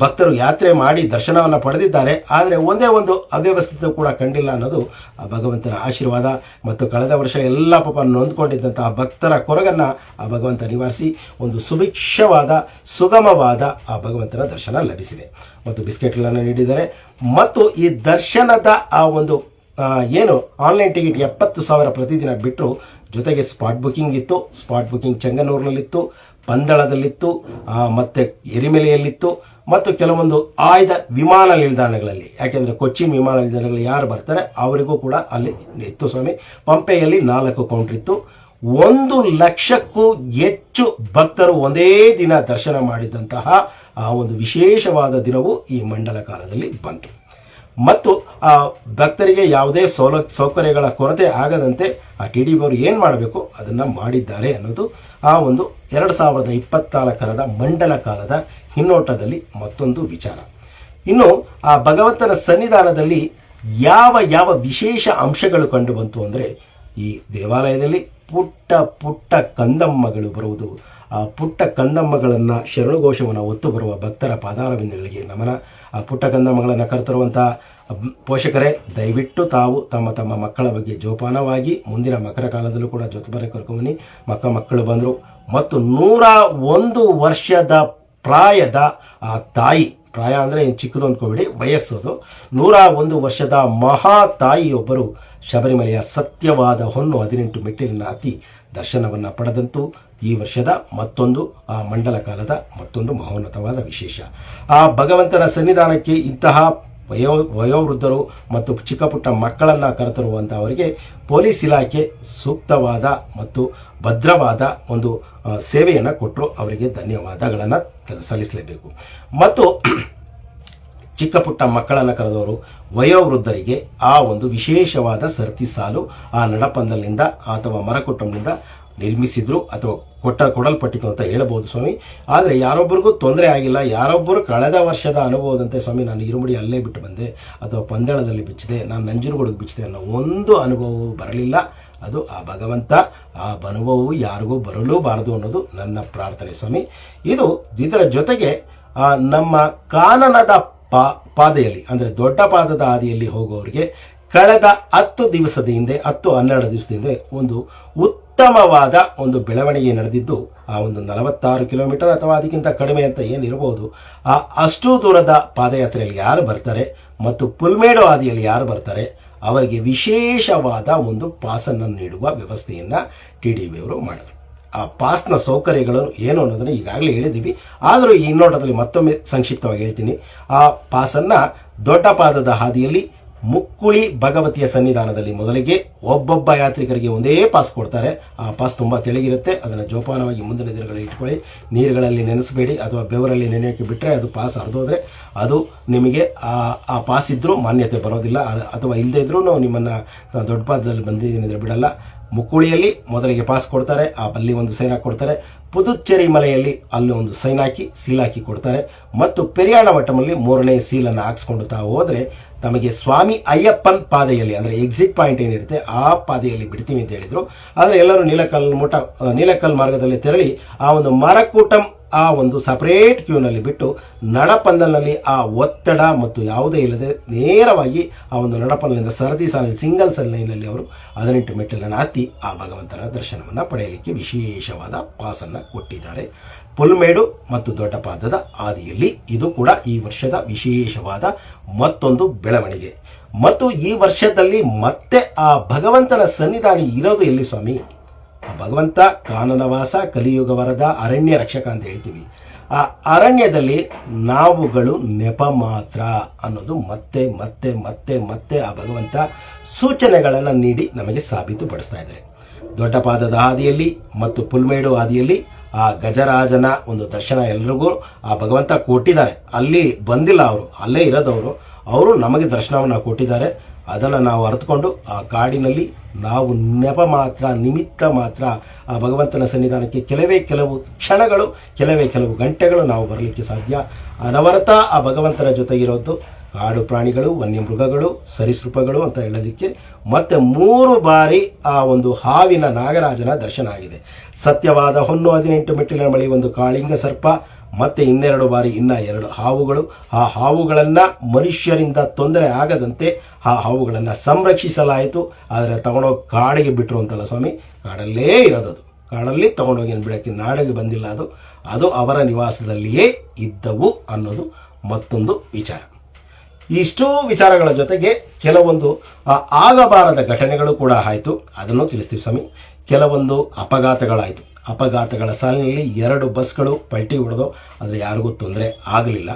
[SPEAKER 3] ಭಕ್ತರು ಯಾತ್ರೆ ಮಾಡಿ ದರ್ಶನವನ್ನು ಪಡೆದಿದ್ದಾರೆ. ಆದರೆ ಒಂದೇ ಒಂದು ಅವ್ಯವಸ್ಥಿತ ಕೂಡ ಕಂಡಿಲ್ಲ ಅನ್ನೋದು ಆ ಭಗವಂತನ ಆಶೀರ್ವಾದ. ಮತ್ತು ಕಳೆದ ವರ್ಷ ಎಲ್ಲ ಪಾಪ ನೊಂದ್ಕೊಂಡಿದ್ದಂತಹ ಭಕ್ತರ ಕೊರಗನ್ನು ಆ ಭಗವಂತ ನಿವಾರಿಸಿ ಒಂದು ಸುಭಿಕ್ಷವಾದ, ಸುಗಮವಾದ ಆ ಭಗವಂತನ ದರ್ಶನ ಲಭಿಸಿದೆ. ಮತ್ತು ಬಿಸ್ಕೆಟ್ಗಳನ್ನು ನೀಡಿದ್ದಾರೆ. ಮತ್ತು ಈ ದರ್ಶನದ ಆ ಒಂದು ಏನು, ಆನ್ಲೈನ್ ಟಿಕೆಟ್ ಎಪ್ಪತ್ತು ಸಾವಿರ ಪ್ರತಿದಿನ ಬಿಟ್ಟರು ಜೊತೆಗೆ ಸ್ಪಾಟ್ ಬುಕಿಂಗ್ ಇತ್ತು. ಸ್ಪಾಟ್ ಬುಕಿಂಗ್ ಚೆಂಗನೂರಿನಲ್ಲಿತ್ತು, ಪಂದಳದಲ್ಲಿತ್ತು ಮತ್ತು ಮತ್ತೆ ಎರಿಮೆಲೆಯಲ್ಲಿತ್ತು, ಮತ್ತು ಕೆಲವೊಂದು ಆಯ್ದ ವಿಮಾನ ನಿಲ್ದಾಣಗಳಲ್ಲಿ. ಯಾಕೆಂದರೆ ಕೊಚ್ಚಿ ವಿಮಾನ ನಿಲ್ದಾಣಗಳು ಯಾರು ಬರ್ತಾರೆ, ಅವರಿಗೂ ಕೂಡ ಅಲ್ಲಿ ಇತ್ತು ಸ್ವಾಮಿ. ಪಂಪೆಯಲ್ಲಿ ನಾಲ್ಕು ಕೌಂಟರ್ ಇತ್ತು. ಒಂದು ಲಕ್ಷಕ್ಕೂ ಹೆಚ್ಚು ಭಕ್ತರು ಒಂದೇ ದಿನ ದರ್ಶನ ಮಾಡಿದಂತಹ, ಆ, ಒಂದು ವಿಶೇಷವಾದ ದಿನವು ಈ ಮಂಡಲ ಕಾಲದಲ್ಲಿ ಬಂತು. ಮತ್ತು ಆ ಭಕ್ತರಿಗೆ ಯಾವುದೇ ಸೌಲ, ಸೌಕರ್ಯಗಳ ಕೊರತೆ ಆಗದಂತೆ ಆ ಟಿ ಡಿ ಅವರು ಏನು ಮಾಡಬೇಕು ಅದನ್ನು ಮಾಡಿದ್ದಾರೆ ಅನ್ನೋದು ಆ ಒಂದು ಎರಡು ಸಾವಿರದ ಇಪ್ಪತ್ನಾಲ್ಕರದ ಮಂಡಲ ಕಾಲದ ಹಿನ್ನೋಟದಲ್ಲಿ ಮತ್ತೊಂದು ವಿಚಾರ. ಇನ್ನು ಆ ಭಗವಂತನ ಸನ್ನಿಧಾನದಲ್ಲಿ ಯಾವ ಯಾವ ವಿಶೇಷ ಅಂಶಗಳು ಕಂಡು ಬಂತು ಅಂದರೆ ಈ ದೇವಾಲಯದಲ್ಲಿ ಪುಟ್ಟ ಪುಟ್ಟ ಕಂದಮ್ಮಗಳು ಬರುವುದು ಆ ಪುಟ್ಟ ಕಂದಮ್ಮಗಳನ್ನು ಶರಣುಘೋಷವನ್ನು ಒತ್ತು ಬರುವ ಭಕ್ತರ ಪಾದಾರವಿಂದಗಳಿಗೆ ನಮನ. ಆ ಪುಟ್ಟ ಕಂದಮ್ಮಗಳನ್ನು ಕರೆತರುವಂಥ ಪೋಷಕರೇ, ದಯವಿಟ್ಟು ತಾವು ತಮ್ಮ ತಮ್ಮ ಮಕ್ಕಳ ಬಗ್ಗೆ ಜೋಪಾನವಾಗಿ ಮುಂದಿನ ಮಕರ ಕಾಲದಲ್ಲೂ ಕೂಡ ಜೊತೆಬರೆ ಕರ್ಕೊಂಬನ್ನಿ. ಮಕ್ಕ ಮಕ್ಕಳು ಬಂದರು. ಮತ್ತು ನೂರ ಒಂದು ವರ್ಷದ ಪ್ರಾಯದ ಆ ತಾಯಿ ಪ್ರಾಯ ಅಂದರೆ ಏನು ಚಿಕ್ಕದು ಅಂದ್ಕೋಬೇಡಿ ವಯಸ್ಸದು. ನೂರ ಒಂದು ವರ್ಷದ ಮಹಾ ತಾಯಿಯೊಬ್ಬರು ಶಬರಿಮಲೆಯ ಸತ್ಯವಾದ ಹೊನ್ನು ಹದಿನೆಂಟು ಮೆಟ್ಟಿಲಿನ ಅತಿ ದರ್ಶನವನ್ನು ಪಡೆದಂತು ಈ ವರ್ಷದ ಮತ್ತೊಂದು, ಆ ಮಂಡಲ ಕಾಲದ ಮತ್ತೊಂದು ಮಹೋನ್ನತವಾದ ವಿಶೇಷ. ಆ ಭಗವಂತನ ಸನ್ನಿಧಾನಕ್ಕೆ ಇಂತಹ ವಯೋ, ವಯೋವೃದ್ಧರು ಮತ್ತು ಚಿಕ್ಕ ಪುಟ್ಟ ಮಕ್ಕಳನ್ನು ಕರೆತರುವಂಥವರಿಗೆ ಪೊಲೀಸ್ ಇಲಾಖೆ ಸೂಕ್ತವಾದ ಮತ್ತು ಭದ್ರವಾದ ಒಂದು ಸೇವೆಯನ್ನು ಕೊಟ್ಟರು ಅವರಿಗೆ ಧನ್ಯವಾದಗಳನ್ನು ಸಲ್ಲಿಸಲೇಬೇಕು. ಮತ್ತು ಚಿಕ್ಕ ಪುಟ್ಟ ಮಕ್ಕಳನ್ನು ಕರೆದವರು ವಯೋವೃದ್ಧರಿಗೆ ಆ ಒಂದು ವಿಶೇಷವಾದ ಸರತಿ ಸಾಲು ಆ ನಡಪಂದಲಿನಿಂದ ಅಥವಾ ಮರಕುಟುಂಬದಿಂದ ನಿರ್ಮಿಸಿದ್ರು ಅಥವಾ ಕೊಟ್ಟ ಕೊಡಲ್ಪಟ್ಟಿತು ಅಂತ ಹೇಳಬಹುದು ಸ್ವಾಮಿ. ಆದರೆ ಯಾರೊಬ್ಬರಿಗೂ ತೊಂದರೆ ಆಗಿಲ್ಲ. ಯಾರೊಬ್ಬರು ಕಳೆದ ವರ್ಷದ ಅನುಭವದಂತೆ ಸ್ವಾಮಿ, ನಾನು ಇರುಮುಡಿ ಅಲ್ಲೇ ಬಿಟ್ಟು ಬಂದೆ. ಅಥವಾ ಪಂದಳದಲ್ಲಿ ಬಿಚ್ಚಿದೆ. ನಾನು ನಂಜನಗೂಡಿಗೆ ಬಿಚ್ಚಿದೆ ಅನ್ನೋ ಒಂದು ಅನುಭವವು ಬರಲಿಲ್ಲ. ಅದು ಆ ಭಗವಂತ, ಆ ಅನುಭವವು ಯಾರಿಗೂ ಬರಲೂಬಾರದು ಅನ್ನೋದು ನನ್ನ ಪ್ರಾರ್ಥನೆ ಸ್ವಾಮಿ. ಇದು ಇದರ ಜೊತೆಗೆ ನಮ್ಮ ಕಾನನದ ಪಾ, ಪಾದೆಯಲ್ಲಿ, ಅಂದರೆ ದೊಡ್ಡ ಪಾದದ ಹಾದಿಯಲ್ಲಿ ಹೋಗುವವರಿಗೆ ಕಳೆದ ಹತ್ತು ದಿವಸದ ಹಿಂದೆ, ಹತ್ತು ಹನ್ನೆರಡು ದಿವಸದ ಹಿಂದೆ ಒಂದು ಉತ್ತಮವಾದ ಒಂದು ಬೆಳವಣಿಗೆ ನಡೆದಿದ್ದು, ಆ ಒಂದು ನಲವತ್ತಾರು ಕಿಲೋಮೀಟರ್ ಅಥವಾ ಅದಕ್ಕಿಂತ ಕಡಿಮೆ ಅಂತ ಏನಿರಬಹುದು ಆ ಅಷ್ಟು ದೂರದ ಪಾದಯಾತ್ರೆಯಲ್ಲಿ ಯಾರು ಬರ್ತಾರೆ ಮತ್ತು ಪುಲ್ಮೇಡು ಹಾದಿಯಲ್ಲಿ ಯಾರು ಬರ್ತಾರೆ, ಅವರಿಗೆ ವಿಶೇಷವಾದ ಒಂದು ಪಾಸನ್ನು ನೀಡುವ ವ್ಯವಸ್ಥೆಯನ್ನು ಟಿ ಡಿ ಅವರು ಮಾಡಿದರು. ಆ ಪಾಸ್ನ ಸೌಕರ್ಯಗಳು ಏನು ಅನ್ನೋದನ್ನು ಈಗಾಗಲೇ ಹೇಳಿದ್ದೀವಿ. ಆದರೂ ಈ ನೋಟದಲ್ಲಿ ಮತ್ತೊಮ್ಮೆ ಸಂಕ್ಷಿಪ್ತವಾಗಿ ಹೇಳ್ತೀನಿ. ಆ ಪಾಸನ್ನು ದೊಡ್ಡ ಪಾದದ ಹಾದಿಯಲ್ಲಿ ಮುಕ್ಕುಳಿ ಭಗವತಿಯ ಸನ್ನಿಧಾನದಲ್ಲಿ ಮೊದಲಿಗೆ ಒಬ್ಬೊಬ್ಬ ಯಾತ್ರಿಕರಿಗೆ ಒಂದೇ ಪಾಸ್ ಕೊಡ್ತಾರೆ. ಆ ಪಾಸ್ ತುಂಬ ತೆಳಗಿರುತ್ತೆ. ಅದನ್ನು ಜೋಪಾನವಾಗಿ ಮುಂದಿನ ದಿನಗಳಲ್ಲಿ ಇಟ್ಕೊಳ್ಳಿ. ನೀರುಗಳಲ್ಲಿ ನೆನೆಸಬೇಡಿ ಅಥವಾ ಬೆವರಲ್ಲಿ ನೆನೆಯೋಕ್ಕೆ ಬಿಟ್ಟರೆ ಅದು ಪಾಸ್ ಹರಿದೋದ್ರೆ ಅದು ನಿಮಗೆ ಆ ಪಾಸ್ ಇದ್ದರೂ ಮಾನ್ಯತೆ ಬರೋದಿಲ್ಲ. ಅಥವಾ ಇಲ್ಲದೇ ಇದ್ರೂ ನಿಮ್ಮನ್ನು ದೊಡ್ಡ ಪಾದದಲ್ಲಿ ಬಂದಿದ್ದೀನಿ ಅಂದರೆ ಬಿಡಲ್ಲ. ಮುಕ್ಕುಳಿಯಲ್ಲಿ ಮೊದಲಿಗೆ ಪಾಸ್ ಕೊಡ್ತಾರೆ, ಆ ಅಲ್ಲಿ ಒಂದು ಸೈನ್ ಹಾಕಿ ಕೊಡ್ತಾರೆ. ಪುದುಚೇರಿ ಮಲೆಯಲ್ಲಿ ಅಲ್ಲಿ ಒಂದು ಸೈನ್ ಹಾಕಿ, ಸೀಲ್ ಹಾಕಿ ಕೊಡ್ತಾರೆ. ಮತ್ತು ಪೆರಿಯಾಣ ಮಟ್ಟಮಲ್ಲಿ ಮೂರನೇ ಸೀಲನ್ನು ಹಾಕ್ಸ್ಕೊಂಡು ತಾವು ಹೋದರೆ ತಮಗೆ ಸ್ವಾಮಿ ಅಯ್ಯಪ್ಪನ್ ಪಾದೆಯಲ್ಲಿ, ಅಂದರೆ ಎಕ್ಸಿಟ್ ಪಾಯಿಂಟ್ ಏನಿರುತ್ತೆ, ಆ ಪಾದೆಯಲ್ಲಿ ಬಿಡ್ತೀವಿ ಅಂತ ಹೇಳಿದರು. ಆದರೆ ಎಲ್ಲರೂ ನೀಲಕಲ್ ಮಠ ನೀಲಕಲ್ ಮಾರ್ಗದಲ್ಲಿ ತೆರಳಿ ಆ ಒಂದು ಮರಕೂಟಂ ಆ ಒಂದು ಸಪರೇಟ್ ಕ್ಯೂನಲ್ಲಿ ಬಿಟ್ಟು ನಡಪಂದಲ್ನಲ್ಲಿ ಆ ಒತ್ತಡ ಮತ್ತು ಯಾವುದೇ ಇಲ್ಲದೆ ನೇರವಾಗಿ ಆ ಒಂದು ನಡಪಂದಲಿಂದ ಸರದಿ ಸಾಲಿನಲ್ಲಿ ಸಿಂಗಲ್ ಸೆಲ್ ಲೈನಲ್ಲಿ ಅವರು ಹದಿನೆಂಟು ಮೆಟ್ಟಲನ್ನು ಹತ್ತಿ ಆ ಭಗವಂತನ ದರ್ಶನವನ್ನು ಪಡೆಯಲಿಕ್ಕೆ ವಿಶೇಷವಾದ ಪಾಸನ್ನು ಕೊಟ್ಟಿದ್ದಾರೆ. ಪುಲ್ಮೇಡು ಮತ್ತು ದೊಡ್ಡಪಾದದ ಆದಿಯಲ್ಲಿ ಇದು ಕೂಡ ಈ ವರ್ಷದ ವಿಶೇಷವಾದ ಮತ್ತೊಂದು ಬೆಳವಣಿಗೆ. ಮತ್ತು ಈ ವರ್ಷದಲ್ಲಿ ಮತ್ತೆ ಆ ಭಗವಂತನ ಸನ್ನಿಧಾನ ಇರೋದು ಎಲ್ಲಿ ಸ್ವಾಮಿ? ಭಗವಂತ ಕಾನನವಾಸ ಕಲಿಯುಗ ವರದ ಅರಣ್ಯ ರಕ್ಷಕ ಅಂತ ಹೇಳ್ತೀವಿ. ಆ ಅರಣ್ಯದಲ್ಲಿ ನಾವುಗಳು ನೆಪ ಮಾತ್ರ ಅನ್ನೋದು ಮತ್ತೆ ಮತ್ತೆ ಮತ್ತೆ ಮತ್ತೆ ಆ ಭಗವಂತ ಸೂಚನೆಗಳನ್ನು ನೀಡಿ ನಮಗೆ ಸಾಬೀತುಪಡಿಸ್ತಾ ಇದ್ದಾರೆ. ದೊಡ್ಡಪಾದದ ಹಾದಿಯಲ್ಲಿ ಮತ್ತು ಪುಲ್ಮೇಡು ಹಾದಿಯಲ್ಲಿ ಆ ಗಜರಾಜನ ಒಂದು ದರ್ಶನ ಎಲ್ರಿಗೂ ಆ ಭಗವಂತ ಕೊಟ್ಟಿದ್ದಾರೆ. ಅಲ್ಲಿ ಬಂದಿಲ್ಲ ಅವರು, ಅಲ್ಲೇ ಇರೋದವರು. ಅವರು ನಮಗೆ ದರ್ಶನವನ್ನು ಕೊಟ್ಟಿದ್ದಾರೆ. ಅದನ್ನು ನಾವು ಅರ್ಥಕೊಂಡು ಆ ಕಾಡಿನಲ್ಲಿ ನಾವು ನೆಪ ಮಾತ್ರ, ನಿಮಿತ್ತ ಮಾತ್ರ ಆ ಭಗವಂತನ ಸನ್ನಿಧಾನಕ್ಕೆ ಕೆಲವೇ ಕೆಲವು ಕ್ಷಣಗಳು, ಕೆಲವೇ ಕೆಲವು ಗಂಟೆಗಳು ನಾವು ಬರಲಿಕ್ಕೆ ಸಾಧ್ಯ. ಅನವರತ ಆ ಭಗವಂತನ ಜೊತೆ ಇರೋದು ಕಾಡು ಪ್ರಾಣಿಗಳು, ವನ್ಯಮೃಗಗಳು, ಸರೀಸೃಪಗಳು ಅಂತ ಹೇಳೋದಕ್ಕೆ ಮತ್ತೆ ಮೂರು ಬಾರಿ ಆ ಒಂದು ಹಾವಿನ ನಾಗರಾಜನ ದರ್ಶನ ಆಗಿದೆ. ಸತ್ಯವಾದ ಹೊನ್ನು ಹದಿನೆಂಟು ಮೆಟ್ಟಿಲಿನ ಬಳಿ ಒಂದು ಕಾಳಿಂಗ ಸರ್ಪ ಮತ್ತೆ ಇನ್ನೆರಡು ಬಾರಿ, ಇನ್ನ ಎರಡು ಹಾವುಗಳು. ಆ ಹಾವುಗಳನ್ನು ಮನುಷ್ಯರಿಂದ ತೊಂದರೆ ಆಗದಂತೆ ಆ ಹಾವುಗಳನ್ನು ಸಂರಕ್ಷಿಸಲಾಯಿತು. ಆದರೆ ತಗೊಂಡೋಗಿ ಕಾಡಿಗೆ ಬಿಟ್ಟರು ಅಂತಲ್ಲ ಸ್ವಾಮಿ? ಕಾಡಲ್ಲೇ ಇರೋದದು ಕಾಡಲ್ಲಿ ತಗೊಂಡೋಗಿ ಏನು ನಾಡಿಗೆ ಬಂದಿಲ್ಲ ಅದು. ಅದು ಅವರ ನಿವಾಸದಲ್ಲಿಯೇ ಇದ್ದವು ಅನ್ನೋದು ಮತ್ತೊಂದು ವಿಚಾರ. ಇಷ್ಟೂ ವಿಚಾರಗಳ ಜೊತೆಗೆ ಕೆಲವೊಂದು ಆಗಬಾರದ ಘಟನೆಗಳು ಕೂಡ ಆಯಿತು. ಅದನ್ನು ತಿಳಿಸ್ತೀವಿ ಸ್ವಾಮಿ. ಕೆಲವೊಂದು ಅಪಘಾತಗಳಾಯಿತು. ಅಪಘಾತಗಳ ಸಾಲಿನಲ್ಲಿ ಎರಡು ಬಸ್ಗಳು ಪಲ್ಟಿ ಹೊಡೆದು, ಆದರೆ ಯಾರಿಗೂ ತೊಂದರೆ ಆಗಲಿಲ್ಲ.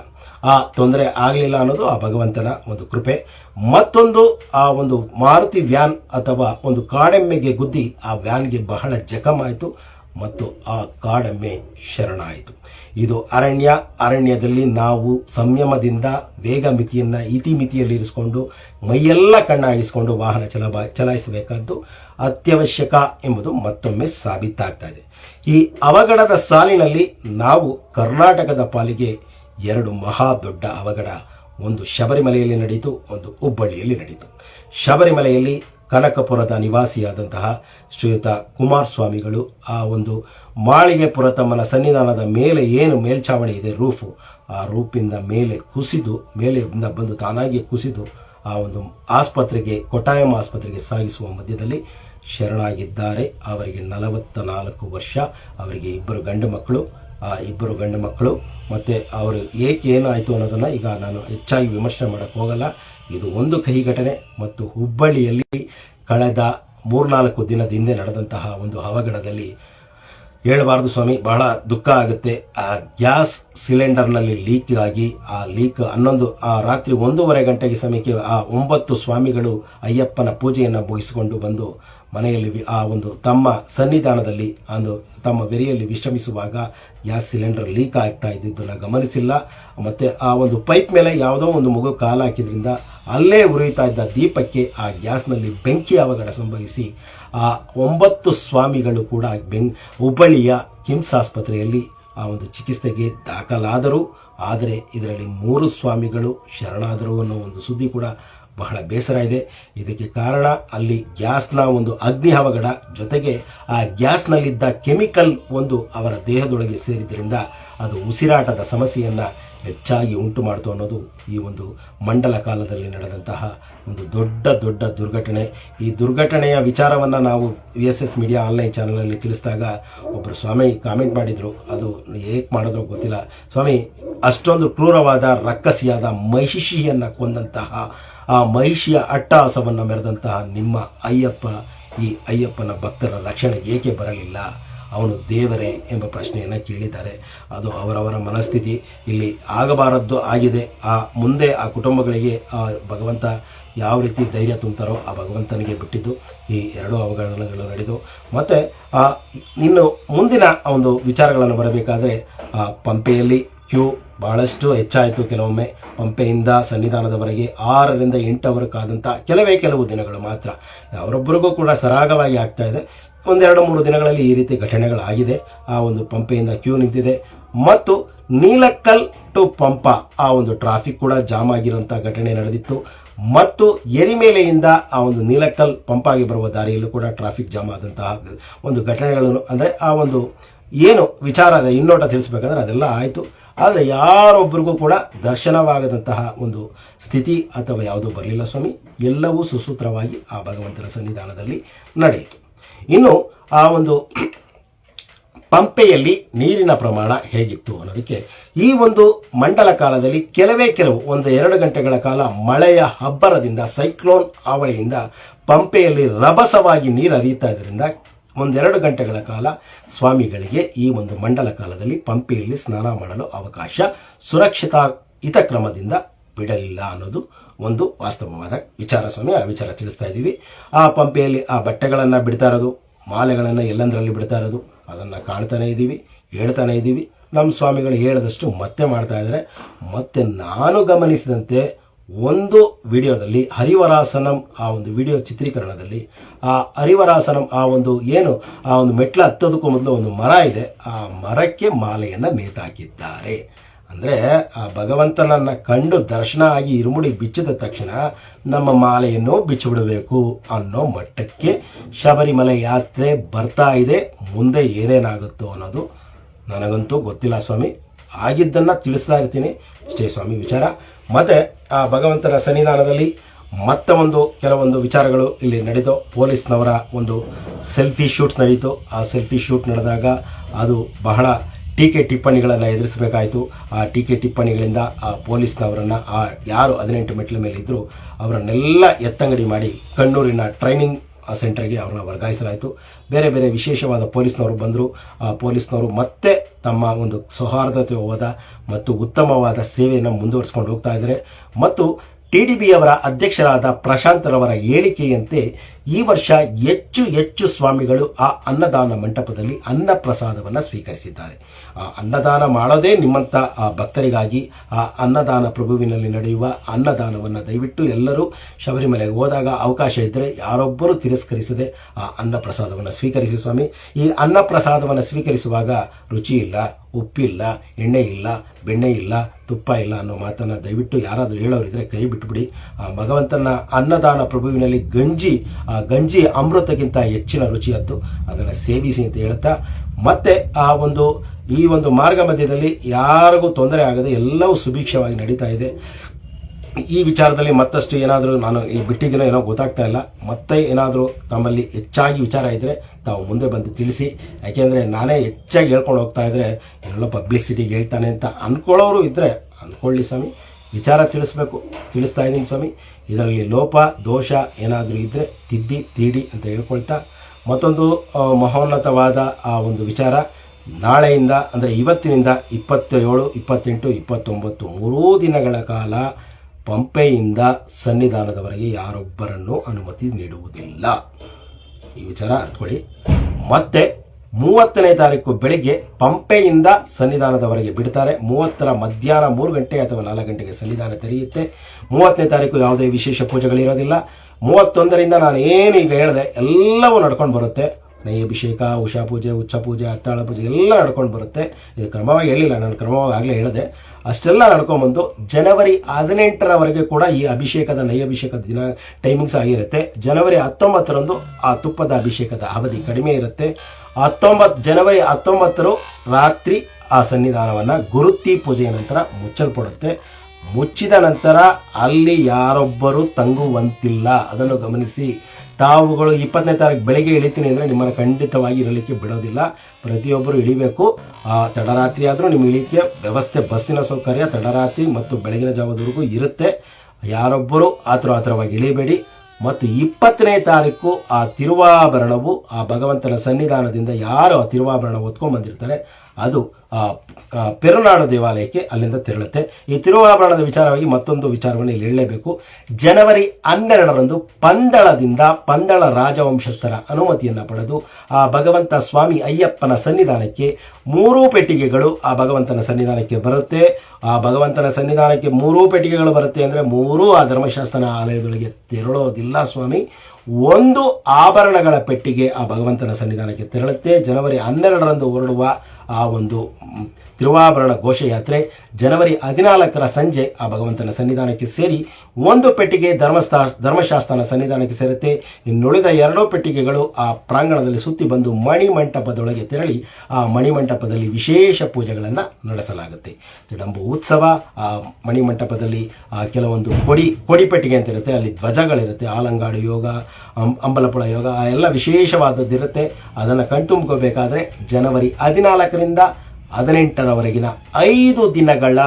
[SPEAKER 3] ಆ ತೊಂದರೆ ಆಗಲಿಲ್ಲ ಅನ್ನೋದು ಆ ಭಗವಂತನ ಒಂದು ಕೃಪೆ. ಮತ್ತೊಂದು, ಆ ಒಂದು ಮಾರುತಿ ವ್ಯಾನ್ ಅಥವಾ ಒಂದು ಕಾಡೆಮ್ಮೆಗೆ ಗುದ್ದಿ ಆ ವ್ಯಾನ್ಗೆ ಬಹಳ ಜಖಮಾಯಿತು ಮತ್ತು ಆ ಕಾಡೆಮ್ಮೆ ಶರಣಾಯಿತು. ಇದು ಅರಣ್ಯ. ಅರಣ್ಯದಲ್ಲಿ ನಾವು ಸಂಯಮದಿಂದ ವೇಗ ಮಿತಿಯನ್ನು ಇತಿಮಿತಿಯಲ್ಲಿ ಇರಿಸಿಕೊಂಡು, ಮೈಯೆಲ್ಲ ಕಣ್ಣಾಗಿಸಿಕೊಂಡು ವಾಹನ ಚಲಬ, ಚಲಾಯಿಸಬೇಕಾದ್ದು ಅತ್ಯವಶ್ಯಕ ಎಂಬುದು ಮತ್ತೊಮ್ಮೆ ಸಾಬೀತಾಗ್ತಾ ಇದೆ. ಈ ಅವಘಡದ ಸಾಲಿನಲ್ಲಿ ನಾವು ಕರ್ನಾಟಕದ ಪಾಲಿಗೆ ಎರಡು ಮಹಾ ದೊಡ್ಡ ಅವಘಡ. ಒಂದು ಶಬರಿಮಲೆಯಲ್ಲಿ ನಡೆಯಿತು, ಒಂದು ಹುಬ್ಬಳ್ಳಿಯಲ್ಲಿ ನಡೆಯಿತು. ಶಬರಿಮಲೆಯಲ್ಲಿ ಕನಕಪುರದ ನಿವಾಸಿಯಾದಂತಹ ಶ್ರೀಯುತ ಕುಮಾರಸ್ವಾಮಿಗಳು, ಆ ಒಂದು ಮಾಳಿಗೆಪುರ ತಮ್ಮನ ಸನ್ನಿಧಾನದ ಮೇಲೆ ಏನು ಮೇಲ್ಛಾವಣಿ ಇದೆ, ರೂಫು, ಆ ರೂಪಿಂದ ಮೇಲೆ ಕುಸಿದು ಮೇಲೆಯಿಂದ ಬಂದು ತಾನಾಗಿಯೇ ಕುಸಿದು, ಆ ಒಂದು ಆಸ್ಪತ್ರೆಗೆ, ಕೊಟ್ಟಾಯಂ ಆಸ್ಪತ್ರೆಗೆ ಸಾಗಿಸುವ ಮಧ್ಯದಲ್ಲಿ ಶರಣಾಗಿದ್ದಾರೆ. ಅವರಿಗೆ ನಲವತ್ತ ನಾಲ್ಕು ವರ್ಷ. ಅವರಿಗೆ ಇಬ್ಬರು ಗಂಡು ಮಕ್ಕಳು. ಆ ಇಬ್ಬರು ಗಂಡು ಮಕ್ಕಳು ಮತ್ತು ಅವರು ಏಕೆ ಏನಾಯಿತು ಅನ್ನೋದನ್ನು ಈಗ ನಾನು ಹೆಚ್ಚಾಗಿ ವಿಮರ್ಶೆ ಮಾಡೋಕ್ಕೆ ಹೋಗಲ್ಲ. ಇದು ಒಂದು ಕಹಿ ಘಟನೆ ಮತ್ತು ಹುಬ್ಬಳ್ಳಿಯಲ್ಲಿ ಕಳೆದ ಮೂರ್ನಾಲ್ಕು ದಿನದ ಹಿಂದೆ ನಡೆದಂತಹ ಒಂದು ಅವಘಡದಲ್ಲಿ ಹೇಳಬಾರ್ದು ಸ್ವಾಮಿ, ಬಹಳ ದುಃಖ ಆಗುತ್ತೆ. ಆ ಗ್ಯಾಸ್ ಸಿಲಿಂಡರ್ನಲ್ಲಿ ಲೀಕ್ ಆಗಿ, ಆ ಲೀಕ್ ಹನ್ನೊಂದು, ಆ ರಾತ್ರಿ ಒಂದೂವರೆ ಗಂಟೆಗೆ ಸಮಯಕ್ಕೆ ಆ ಒಂಬತ್ತು ಸ್ವಾಮಿಗಳು ಅಯ್ಯಪ್ಪನ ಪೂಜೆಯನ್ನು ಮುಗಿಸಿಕೊಂಡು ಬಂದು ಮನೆಯಲ್ಲಿ ಆ ಒಂದು ತಮ್ಮ ಸನ್ನಿಧಾನದಲ್ಲಿ ಒಂದು ತಮ್ಮ ಬೆರೆಯಲ್ಲಿ ವಿಶ್ರಮಿಸುವಾಗ ಗ್ಯಾಸ್ ಸಿಲಿಂಡರ್ ಲೀಕ್ ಆಗ್ತಾ ಇದ್ದಿದ್ದನ್ನು ಗಮನಿಸಿಲ್ಲ. ಮತ್ತು ಆ ಒಂದು ಪೈಪ್ ಮೇಲೆ ಯಾವುದೋ ಒಂದು ಮಗು ಕಾಲು ಹಾಕಿದ್ರಿಂದ ಅಲ್ಲೇ ಉರಿಯುತ್ತಾ ಇದ್ದ ದೀಪಕ್ಕೆ ಆ ಗ್ಯಾಸ್ನಲ್ಲಿ ಬೆಂಕಿ ಅವಘಡ ಸಂಭವಿಸಿ, ಆ ಒಂಬತ್ತು ಸ್ವಾಮಿಗಳು ಕೂಡ ಬೆಂ, ಹುಬ್ಬಳ್ಳಿಯ ಕಿಮ್ಸ್ ಆಸ್ಪತ್ರೆಯಲ್ಲಿ ಆ ಒಂದು ಚಿಕಿತ್ಸೆಗೆ ದಾಖಲಾದರು. ಆದರೆ ಇದರಲ್ಲಿ ಮೂರು ಸ್ವಾಮಿಗಳು ಶರಣಾದರು ಅನ್ನೋ ಒಂದು ಸುದ್ದಿ ಕೂಡ ಬಹಳ ಬೇಸರ ಇದೆ. ಇದಕ್ಕೆ ಕಾರಣ ಅಲ್ಲಿ ಗ್ಯಾಸ್ನ ಒಂದು ಅಗ್ನಿ ಅವಘಡ, ಜೊತೆಗೆ ಆ ಗ್ಯಾಸ್ನಲ್ಲಿದ್ದ ಕೆಮಿಕಲ್ ಒಂದು ಅವರ ದೇಹದೊಳಗೆ ಸೇರಿದ್ದರಿಂದ ಅದು ಉಸಿರಾಟದ ಸಮಸ್ಯೆಯನ್ನು ಹೆಚ್ಚಾಗಿ ಉಂಟು ಮಾಡಿತು ಅನ್ನೋದು ಈ ಒಂದು ಮಂಡಲ ಕಾಲದಲ್ಲಿ ನಡೆದಂತಹ ಒಂದು ದೊಡ್ಡ ದೊಡ್ಡ ದುರ್ಘಟನೆ. ಈ ದುರ್ಘಟನೆಯ ವಿಚಾರವನ್ನು ನಾವು V S S media online ಚಾನಲಲ್ಲಿ ತಿಳಿಸಿದಾಗ ಒಬ್ಬರು ಸ್ವಾಮಿ ಕಾಮೆಂಟ್ ಮಾಡಿದರು. ಅದು ಹೇಗೆ ಮಾಡಿದ್ರು ಗೊತ್ತಿಲ್ಲ. ಸ್ವಾಮಿ, ಅಷ್ಟೊಂದು ಕ್ರೂರವಾದ, ರಕ್ಕಸಿಯಾದ ಮಹಿಷಿಯನ್ನು ಕೊಂದಂತಹ, ಆ ಮಹಿಷಿಯ ಅಟ್ಟಹಾಸವನ್ನು ಮೆರೆದಂತಹ ನಿಮ್ಮ ಅಯ್ಯಪ್ಪ, ಈ ಅಯ್ಯಪ್ಪನ ಭಕ್ತರ ರಕ್ಷಣೆ ಏಕೆ ಬರಲಿಲ್ಲ? ಅವನು ದೇವರೇ ಎಂಬ ಪ್ರಶ್ನೆಯನ್ನು ಕೇಳಿದ್ದಾರೆ. ಅದು ಅವರವರ ಮನಸ್ಥಿತಿ. ಇಲ್ಲಿ ಆಗಬಾರದ್ದು ಆಗಿದೆ. ಆ ಮುಂದೆ ಆ ಕುಟುಂಬಗಳಿಗೆ, ಆ ಭಗವಂತ ಯಾವ ರೀತಿ ಧೈರ್ಯ ತುಂಬ್ತಾರೋ ಆ ಭಗವಂತನಿಗೆ ಬಿಟ್ಟಿದ್ದು. ಈ ಎರಡು ಅವಘಡಗಳು ನಡೆದು. ಮತ್ತು ಇನ್ನು ಮುಂದಿನ ಒಂದು ವಿಚಾರಗಳನ್ನು ಬರಬೇಕಾದ್ರೆ, ಆ, ಪಂಪೆಯಲ್ಲಿ ಕ್ಯೂ ಬಹಳಷ್ಟು ಹೆಚ್ಚಾಯಿತು. ಕೆಲವೊಮ್ಮೆ ಪಂಪೆಯಿಂದ ಸನ್ನಿಧಾನದವರೆಗೆ ಆರರಿಂದ ಎಂಟವರು ಕಾದಂಥ ಕೆಲವೇ ಕೆಲವು ದಿನಗಳು ಮಾತ್ರ. ಅವರೊಬ್ಬರಿಗೂ ಕೂಡ ಸರಾಗವಾಗಿ ಆಗ್ತಾ ಇದೆ. ಒಂದೆರಡು ಮೂರು ದಿನಗಳಲ್ಲಿ ಈ ರೀತಿ ಘಟನೆಗಳಾಗಿದೆ. ಆ ಒಂದು ಪಂಪೆಯಿಂದ ಕ್ಯೂ ನಿಂತಿದೆ. ಮತ್ತು ನೀಲಕ್ಕಲ್ ಟು ಪಂಪ ಆ ಒಂದು ಟ್ರಾಫಿಕ್ ಕೂಡ ಜಾಮ್ ಆಗಿರುವಂಥ ಘಟನೆ ನಡೆದಿತ್ತು. ಮತ್ತು ಎರಿಮೇಲೆಯಿಂದ ಆ ಒಂದು ನೀಲಕ್ಕಲ್ ಪಂಪಾಗಿ ಬರುವ ದಾರಿಯಲ್ಲೂ ಕೂಡ ಟ್ರಾಫಿಕ್ ಜಾಮ್ ಆದಂತಹ ಒಂದು ಘಟನೆಗಳನ್ನು ಅಂದರೆ ಆ ಒಂದು ಏನು ವಿಚಾರದ ಇನ್ನೋಟ ತಿಳಿಸ್ಬೇಕಂದ್ರೆ ಅದೆಲ್ಲ ಆಯಿತು. ಆದರೆ ಯಾರೊಬ್ಬರಿಗೂ ಕೂಡ ದರ್ಶನವಾಗದಂತಹ ಒಂದು ಸ್ಥಿತಿ ಅಥವಾ ಯಾವುದೂ ಬರಲಿಲ್ಲ ಸ್ವಾಮಿ. ಎಲ್ಲವೂ ಸುಸೂತ್ರವಾಗಿ ಆ ಭಗವಂತನ ಸನ್ನಿಧಾನದಲ್ಲಿ ನಡೆಯಿತು. ಇನ್ನು ಆ ಒಂದು ಪಂಪೆಯಲ್ಲಿ ನೀರಿನ ಪ್ರಮಾಣ ಹೇಗಿತ್ತು ಅನ್ನೋದಕ್ಕೆ ಈ ಒಂದು ಮಂಡಲ ಕಾಲದಲ್ಲಿ ಕೆಲವೇ ಕೆಲವು ಒಂದು ಎರಡು ಗಂಟೆಗಳ ಕಾಲ ಮಳೆಯ ಹಬ್ಬರದಿಂದ ಸೈಕ್ಲೋನ್ ಆವಳಿಯಿಂದ ಪಂಪೆಯಲ್ಲಿ ರಭಸವಾಗಿ ನೀರು ಹರಿಯುತ್ತಾ ಇದರಿಂದ ಒಂದೆರಡು ಗಂಟೆಗಳ ಕಾಲ ಸ್ವಾಮಿಗಳಿಗೆ ಈ ಒಂದು ಮಂಡಲ ಕಾಲದಲ್ಲಿ ಪಂಪೆಯಲ್ಲಿ ಸ್ನಾನ ಮಾಡಲು ಅವಕಾಶ ಸುರಕ್ಷಿತ ಹಿತಕ್ರಮದಿಂದ ಬಿಡಲಿಲ್ಲ ಅನ್ನೋದು ಒಂದು ವಾಸ್ತವವಾದ ವಿಚಾರ ಸ್ವಾಮಿ, ಆ ವಿಚಾರ ತಿಳಿಸ್ತಾ ಇದ್ದೀವಿ. ಆ ಪಂಪೆಯಲ್ಲಿ ಆ ಬಟ್ಟೆಗಳನ್ನು ಬಿಡ್ತಾ ಇರೋದು, ಮಾಲೆಗಳನ್ನು ಎಲ್ಲಂದರಲ್ಲಿ ಬಿಡ್ತಾ ಇರೋದು, ಅದನ್ನು ಕಾಣ್ತಾನೆ ಇದ್ದೀವಿ, ಹೇಳ್ತಾನೆ ಇದ್ದೀವಿ. ನಮ್ಮ ಸ್ವಾಮಿಗಳು ಹೇಳಿದಷ್ಟು ಮತ್ತೆ ಮಾಡ್ತಾ ಇದ್ದಾರೆ. ಮತ್ತೆ ನಾನು ಗಮನಿಸಿದಂತೆ ಒಂದು ವಿಡಿಯೋದಲ್ಲಿ ಹರಿವರಾಸನಂ, ಆ ಒಂದು ವಿಡಿಯೋ ಚಿತ್ರೀಕರಣದಲ್ಲಿ, ಆ ಹರಿವರಾಸನಂ, ಆ ಒಂದು ಏನು, ಆ ಒಂದು ಮೆಟ್ಲ ಹತ್ತೋದಕ್ಕೂ ಮೊದಲು ಒಂದು ಮರ ಇದೆ. ಆ ಮರಕ್ಕೆ ಮಾಲೆಯನ್ನು ನೇತಾಕಿದ್ದಾರೆ ಅಂದರೆ, ಆ ಭಗವಂತನನ್ನು ಕಂಡು ದರ್ಶನ ಆಗಿ ಇರುಮುಡಿ ಬಿಚ್ಚಿದ ತಕ್ಷಣ ನಮ್ಮ ಮಾಲೆಯನ್ನು ಬಿಚ್ಚಿಬಿಡಬೇಕು ಅನ್ನೋ ಮಟ್ಟಕ್ಕೆ ಶಬರಿಮಲೆ ಯಾತ್ರೆ ಬರ್ತಾ ಇದೆ. ಮುಂದೆ ಏನೇನಾಗುತ್ತೋ ಅನ್ನೋದು ನನಗಂತೂ ಗೊತ್ತಿಲ್ಲ ಸ್ವಾಮಿ. ಆಗಿದ್ದನ್ನು ತಿಳಿಸ್ತಾ ಇರ್ತೀನಿ. ಇಷ್ಟೇ ಸ್ವಾಮಿ ವಿಚಾರ. ಮತ್ತು, ಆ ಭಗವಂತನ ಸನ್ನಿಧಾನದಲ್ಲಿ ಮತ್ತೆ ಒಂದು ಕೆಲವೊಂದು ವಿಚಾರಗಳು ಇಲ್ಲಿ ನಡೀತು ಪೊಲೀಸ್ನವರ ಒಂದು ಸೆಲ್ಫಿ ಶೂಟ್ಸ್ ನಡೀತು. ಆ ಸೆಲ್ಫಿ ಶೂಟ್ ನಡೆದಾಗ ಅದು ಬಹಳ ಟೀಕೆ ಟಿಪ್ಪಣಿಗಳನ್ನು ಎದುರಿಸಬೇಕಾಯಿತು. ಆ ಟೀಕೆ ಟಿಪ್ಪಣಿಗಳಿಂದ ಆ ಪೊಲೀಸ್ನವರನ್ನು, ಆ ಯಾರು ಹದಿನೆಂಟು ಮೆಟ್ಲ ಮೇಲೆ ಇದ್ದರು ಅವರನ್ನೆಲ್ಲ ಎತ್ತಂಗಡಿ ಮಾಡಿ ಕಣ್ಣೂರಿನ ಟ್ರೈನಿಂಗ್ ಸೆಂಟರ್ಗೆ ಅವ್ರನ್ನ ವರ್ಗಾಯಿಸಲಾಯಿತು. ಬೇರೆ ಬೇರೆ ವಿಶೇಷವಾದ ಪೊಲೀಸ್ನವರು ಬಂದರು. ಆ ಪೊಲೀಸ್ನವರು ಮತ್ತೆ ತಮ್ಮ ಒಂದು ಸೌಹಾರ್ದತೆ ಹೋದ ಮತ್ತು ಉತ್ತಮವಾದ ಸೇವೆಯನ್ನು ಮುಂದುವರಿಸ್ಕೊಂಡು ಹೋಗ್ತಾ ಇದ್ದಾರೆ. ಮತ್ತು ಟಿ ಡಿ ಬಿ ಅವರ ಅಧ್ಯಕ್ಷರಾದ ಪ್ರಶಾಂತರವರ ಹೇಳಿಕೆಯಂತೆ ಈ ವರ್ಷ ಹೆಚ್ಚು ಹೆಚ್ಚು ಸ್ವಾಮಿಗಳು ಆ ಅನ್ನದಾನ ಮಂಟಪದಲ್ಲಿ ಅನ್ನ ಪ್ರಸಾದವನ್ನು ಸ್ವೀಕರಿಸಿದ್ದಾರೆ. ಆ ಅನ್ನದಾನ ಮಾಡೋದೇ ನಿಮ್ಮಂಥ ಆ ಭಕ್ತರಿಗಾಗಿ ಆ ಅನ್ನದಾನ ಪ್ರಭುವಿನಲ್ಲಿ ನಡೆಯುವ ಅನ್ನದಾನವನ್ನು ದಯವಿಟ್ಟು ಎಲ್ಲರೂ ಶಬರಿಮಲೆಗೆ ಹೋದಾಗ ಅವಕಾಶ ಇದ್ದರೆ ಯಾರೊಬ್ಬರೂ ತಿರಸ್ಕರಿಸದೆ ಆ ಅನ್ನ ಪ್ರಸಾದವನ್ನು ಸ್ವೀಕರಿಸಿ ಸ್ವಾಮಿ. ಈ ಅನ್ನ ಪ್ರಸಾದವನ್ನು ಸ್ವೀಕರಿಸುವಾಗ ರುಚಿ ಇಲ್ಲ ಉಪ್ಪಿಲ್ಲ ಎಣ್ಣೆ ಇಲ್ಲ, ಬೆಣ್ಣೆ ಇಲ್ಲ, ತುಪ್ಪ ಇಲ್ಲ ಅನ್ನೋ ಮಾತನ್ನು ದಯವಿಟ್ಟು ಯಾರಾದರೂ ಹೇಳೋರಿದ್ರೆ ಕೈ ಬಿಟ್ಬಿಡಿ. ಆ ಭಗವಂತನ ಅನ್ನದಾನ ಪ್ರಭುವಿನಲ್ಲಿ ಗಂಜಿ ಗಂಜಿ ಅಮೃತಕ್ಕಿಂತ ಹೆಚ್ಚಿನ ರುಚಿಯದ್ದು ಅದನ್ನು ಸೇವಿಸಿ ಅಂತ ಹೇಳ್ತಾ, ಮತ್ತೆ ಆ ಒಂದು, ಈ ಒಂದು ಮಾರ್ಗ ಮಧ್ಯದಲ್ಲಿ ಯಾರಿಗೂ ತೊಂದರೆ ಆಗದೆ ಎಲ್ಲವೂ ಸುಭಿಕ್ಷವಾಗಿ ನಡೀತಾ ಇದೆ. ಈ ವಿಚಾರದಲ್ಲಿ ಮತ್ತಷ್ಟು ಏನಾದರೂ ನಾನು ಇಲ್ಲಿ ಬಿಟ್ಟಿದ್ದೀನೋ ಏನೋ ಗೊತ್ತಾಗ್ತಾ ಇಲ್ಲ. ಮತ್ತೆ ಏನಾದರೂ ತಮ್ಮಲ್ಲಿ ಹೆಚ್ಚಾಗಿ ವಿಚಾರ ಇದ್ದರೆ ತಾವು ಮುಂದೆ ಬಂದು ತಿಳಿಸಿ. ಯಾಕೆಂದರೆ ನಾನೇ ಹೆಚ್ಚಾಗಿ ಹೇಳ್ಕೊಂಡು ಹೋಗ್ತಾ ಇದ್ದರೆ ಎಲ್ಲೋ ಪಬ್ಲಿಸಿಟಿಗೆ ಹೇಳ್ತಾನೆ ಅಂತ ಅಂದ್ಕೊಳ್ಳೋರು ಇದ್ದರೆ ಅಂದ್ಕೊಳ್ಳಿ ಸ್ವಾಮಿ. ವಿಚಾರ ತಿಳಿಸ್ಬೇಕು. ತಿಳಿಸ್ತಾ ಇದ್ದೀನಿ ಸ್ವಾಮಿ. ಇದರಲ್ಲಿ ಲೋಪ, ದೋಷ ಏನಾದರೂ ಇದ್ದರೆ ತಿದ್ದಿ, ತೀಡಿ ಅಂತ ಹೇಳ್ಕೊಳ್ತಾ ಮತ್ತೊಂದು ಮಹೋನ್ನತವಾದ, ಆ, ಒಂದು ವಿಚಾರ. ನಾಳೆಯಿಂದ, ಅಂದರೆ ಇವತ್ತಿನಿಂದ ಇಪ್ಪತ್ತೇಳು, ಇಪ್ಪತ್ತೆಂಟು, ಇಪ್ಪತ್ತೊಂಬತ್ತು, ಮೂರೂ ದಿನಗಳ ಕಾಲ ಪಂಪೆಯಿಂದ ಸನ್ನಿಧಾನದವರೆಗೆ ಯಾರೊಬ್ಬರನ್ನು ಅನುಮತಿ ನೀಡುವುದಿಲ್ಲ. ಈ ವಿಚಾರ ಅರ್ಥಕೊಳ್ಳಿ ಮತ್ತೆ ಮೂವತ್ತನೇ ತಾರೀಕು ಬೆಳಿಗ್ಗೆ ಪಂಪೆಯಿಂದ ಸನ್ನಿಧಾನದವರೆಗೆ ಬಿಡ್ತಾರೆ. ಮೂವತ್ತರ ಮಧ್ಯಾಹ್ನ ಮೂರು ಗಂಟೆ ಅಥವಾ ನಾಲ್ಕು ಗಂಟೆಗೆ ಸನ್ನಿಧಾನ ತೆರೆಯುತ್ತೆ. ಮೂವತ್ತನೇ ತಾರೀಕು ಯಾವುದೇ ವಿಶೇಷ ಪೂಜೆಗಳಿರೋದಿಲ್ಲ. ಮೂವತ್ತೊಂದರಿಂದ ನಾನು ಏನು ಈಗ ಹೇಳಿದೆ, ಎಲ್ಲವೂ ನಡ್ಕೊಂಡು ಬರುತ್ತೆ. ನೈಅಭಿಷೇಕ ಉಷಾ ಪೂಜೆ, ಉಚ್ಚ ಪೂಜೆ ಅತ್ತಾಳ ಪೂಜೆ ಎಲ್ಲ ನಡ್ಕೊಂಡು ಬರುತ್ತೆ. ಇದು ಕ್ರಮವಾಗಿ ಹೇಳಿಲ್ಲ, ನಾನು ಕ್ರಮವಾಗಿ ಆಗಲೇ ಹೇಳಿದೆ. ಅಷ್ಟೆಲ್ಲ ನಡ್ಕೊಂಡ್ಬಂದು ಜನವರಿ ಹದಿನೆಂಟರವರೆಗೆ ಕೂಡ ಈ ಅಭಿಷೇಕದ ನೈಯಭಿಷೇಕದ ದಿನ ಟೈಮಿಂಗ್ಸ್ ಆಗಿರುತ್ತೆ. ಜನವರಿ ಹತ್ತೊಂಬತ್ತರಂದು ಆ ತುಪ್ಪದ ಅಭಿಷೇಕದ ಅವಧಿ ಕಡಿಮೆ ಇರುತ್ತೆ. ಹತ್ತೊಂಬತ್ತು ಜನವರಿ ಹತ್ತೊಂಬತ್ತರು ರಾತ್ರಿ ಆ ಸನ್ನಿಧಾನವನ್ನು ಗುರುತಿ ಪೂಜೆಯ ನಂತರ ಮುಚ್ಚಲ್ಪಡುತ್ತೆ. ಮುಚ್ಚಿದ ನಂತರ ಅಲ್ಲಿ ಯಾರೊಬ್ಬರು ತಂಗುವಂತಿಲ್ಲ. ಅದನ್ನು ಗಮನಿಸಿ. ತಾವುಗಳು ಇಪ್ಪತ್ತನೇ ತಾರೀಕು ಬೆಳಿಗ್ಗೆ ಇಳಿತೀನಿ ಅಂದರೆ ನಿಮ್ಮನ್ನು ಖಂಡಿತವಾಗಿ ಇರಲಿಕ್ಕೆ ಬಿಡೋದಿಲ್ಲ. ಪ್ರತಿಯೊಬ್ಬರು ಇಳಿಬೇಕು. ಆ, ತಡರಾತ್ರಿ ಆದರೂ ನಿಮ್ಮ ಇಳಿಕೆ ವ್ಯವಸ್ಥೆ ಬಸ್ಸಿನ ಸೌಕರ್ಯ ತಡರಾತ್ರಿ ಮತ್ತು ಬೆಳಗಿನ ಜಾವದವರೆಗೂ ಇರುತ್ತೆ. ಯಾರೊಬ್ಬರು ಆತರ ಆತರವಾಗಿ ಇಳಿಬೇಡಿ. ಮತ್ತು ಇಪ್ಪತ್ತನೇ ತಾರೀಕು ಆ ತಿರುವಾಭರಣವು ಆ ಭಗವಂತನ ಸನ್ನಿಧಾನದಿಂದ ಯಾರು ಆ ತಿರುವಾಭರಣ ಹೊತ್ಕೊಂಡ್ಬಂದಿರ್ತಾರೆ? ಅದು ಪೆರುನಾಡು ದೇವಾಲಯಕ್ಕೆ ಅಲ್ಲಿಂದ ತೆರಳುತ್ತೆ. ಈ ತಿರುವಾಭರಣದ ವಿಚಾರವಾಗಿ ಮತ್ತೊಂದು ವಿಚಾರವನ್ನು ಇಲ್ಲಿ ಹೇಳಲೇಬೇಕು. ಜನವರಿ ಹನ್ನೆರಡರಂದು ಪಂದಳದಿಂದ ಪಂದಳ ರಾಜವಂಶಸ್ಥರ ಅನುಮತಿಯನ್ನು ಪಡೆದು ಆ ಭಗವಂತ ಸ್ವಾಮಿ ಅಯ್ಯಪ್ಪನ ಸನ್ನಿಧಾನಕ್ಕೆ ಮೂರೂ ಪೆಟ್ಟಿಗೆಗಳು ಆ ಭಗವಂತನ ಸನ್ನಿಧಾನಕ್ಕೆ ಬರುತ್ತೆ. ಆ ಭಗವಂತನ ಸನ್ನಿಧಾನಕ್ಕೆ ಮೂರೂ ಪೆಟ್ಟಿಗೆಗಳು ಬರುತ್ತೆ ಅಂದರೆ ಮೂರೂ ಆ ಧರ್ಮಶಾಸ್ತ್ರನ ಆಲಯದೊಳಗೆ ತೆರಳೋದಿಲ್ಲ ಸ್ವಾಮಿ. ಒಂದು ಆಭರಣಗಳ ಪೆಟ್ಟಿಗೆ ಆ ಭಗವಂತನ ಸನ್ನಿಧಾನಕ್ಕೆ ತೆರಳುತ್ತೆ. ಜನವರಿ ಹನ್ನೆರಡರಂದು ಹೊರಡುವ ಆ ಒಂದು ತಿರುವಾಭರಣ ಘೋಷಯಾತ್ರೆ ಜನವರಿ ಹದಿನಾಲ್ಕರ ಸಂಜೆ ಆ ಭಗವಂತನ ಸನ್ನಿಧಾನಕ್ಕೆ ಸೇರಿ ಒಂದು ಪೆಟ್ಟಿಗೆ ಧರ್ಮಸ್ಥಾ ಧರ್ಮಶಾಸ್ತ್ರನ ಸನ್ನಿಧಾನಕ್ಕೆ ಸೇರುತ್ತೆ. ಇನ್ನುಳಿದ ಎರಡೂ ಪೆಟ್ಟಿಗೆಗಳು ಆ ಪ್ರಾಂಗಣದಲ್ಲಿ ಸುತ್ತಿ ಬಂದು ಮಣಿಮಂಟಪದೊಳಗೆ ತೆರಳಿ ಆ ಮಣಿಮಂಟಪದಲ್ಲಿ ವಿಶೇಷ ಪೂಜೆಗಳನ್ನು ನಡೆಸಲಾಗುತ್ತೆ. ತಿಡಂಬು ಉತ್ಸವ, ಆ ಮಣಿಮಂಟಪದಲ್ಲಿ, ಆ, ಕೆಲವೊಂದು ಕೊಡಿ ಕೊಡಿ ಪೆಟ್ಟಿಗೆ ಅಂತ ಇರುತ್ತೆ. ಅಲ್ಲಿ ಧ್ವಜಗಳಿರುತ್ತೆ. ಆಲಂಗಾಡು ಯೋಗ ಅಂಬಲಪುಳ ಯೋಗ, ಆ ಎಲ್ಲ ವಿಶೇಷವಾದದ್ದಿರುತ್ತೆ. ಅದನ್ನು ಕಣ್ತುಂಬ್ಕೋಬೇಕಾದ್ರೆ ಜನವರಿ ಹದಿನಾಲ್ಕರಿಂದ ಹದಿನೆಂಟರವರೆಗಿನ ಐದು ದಿನಗಳ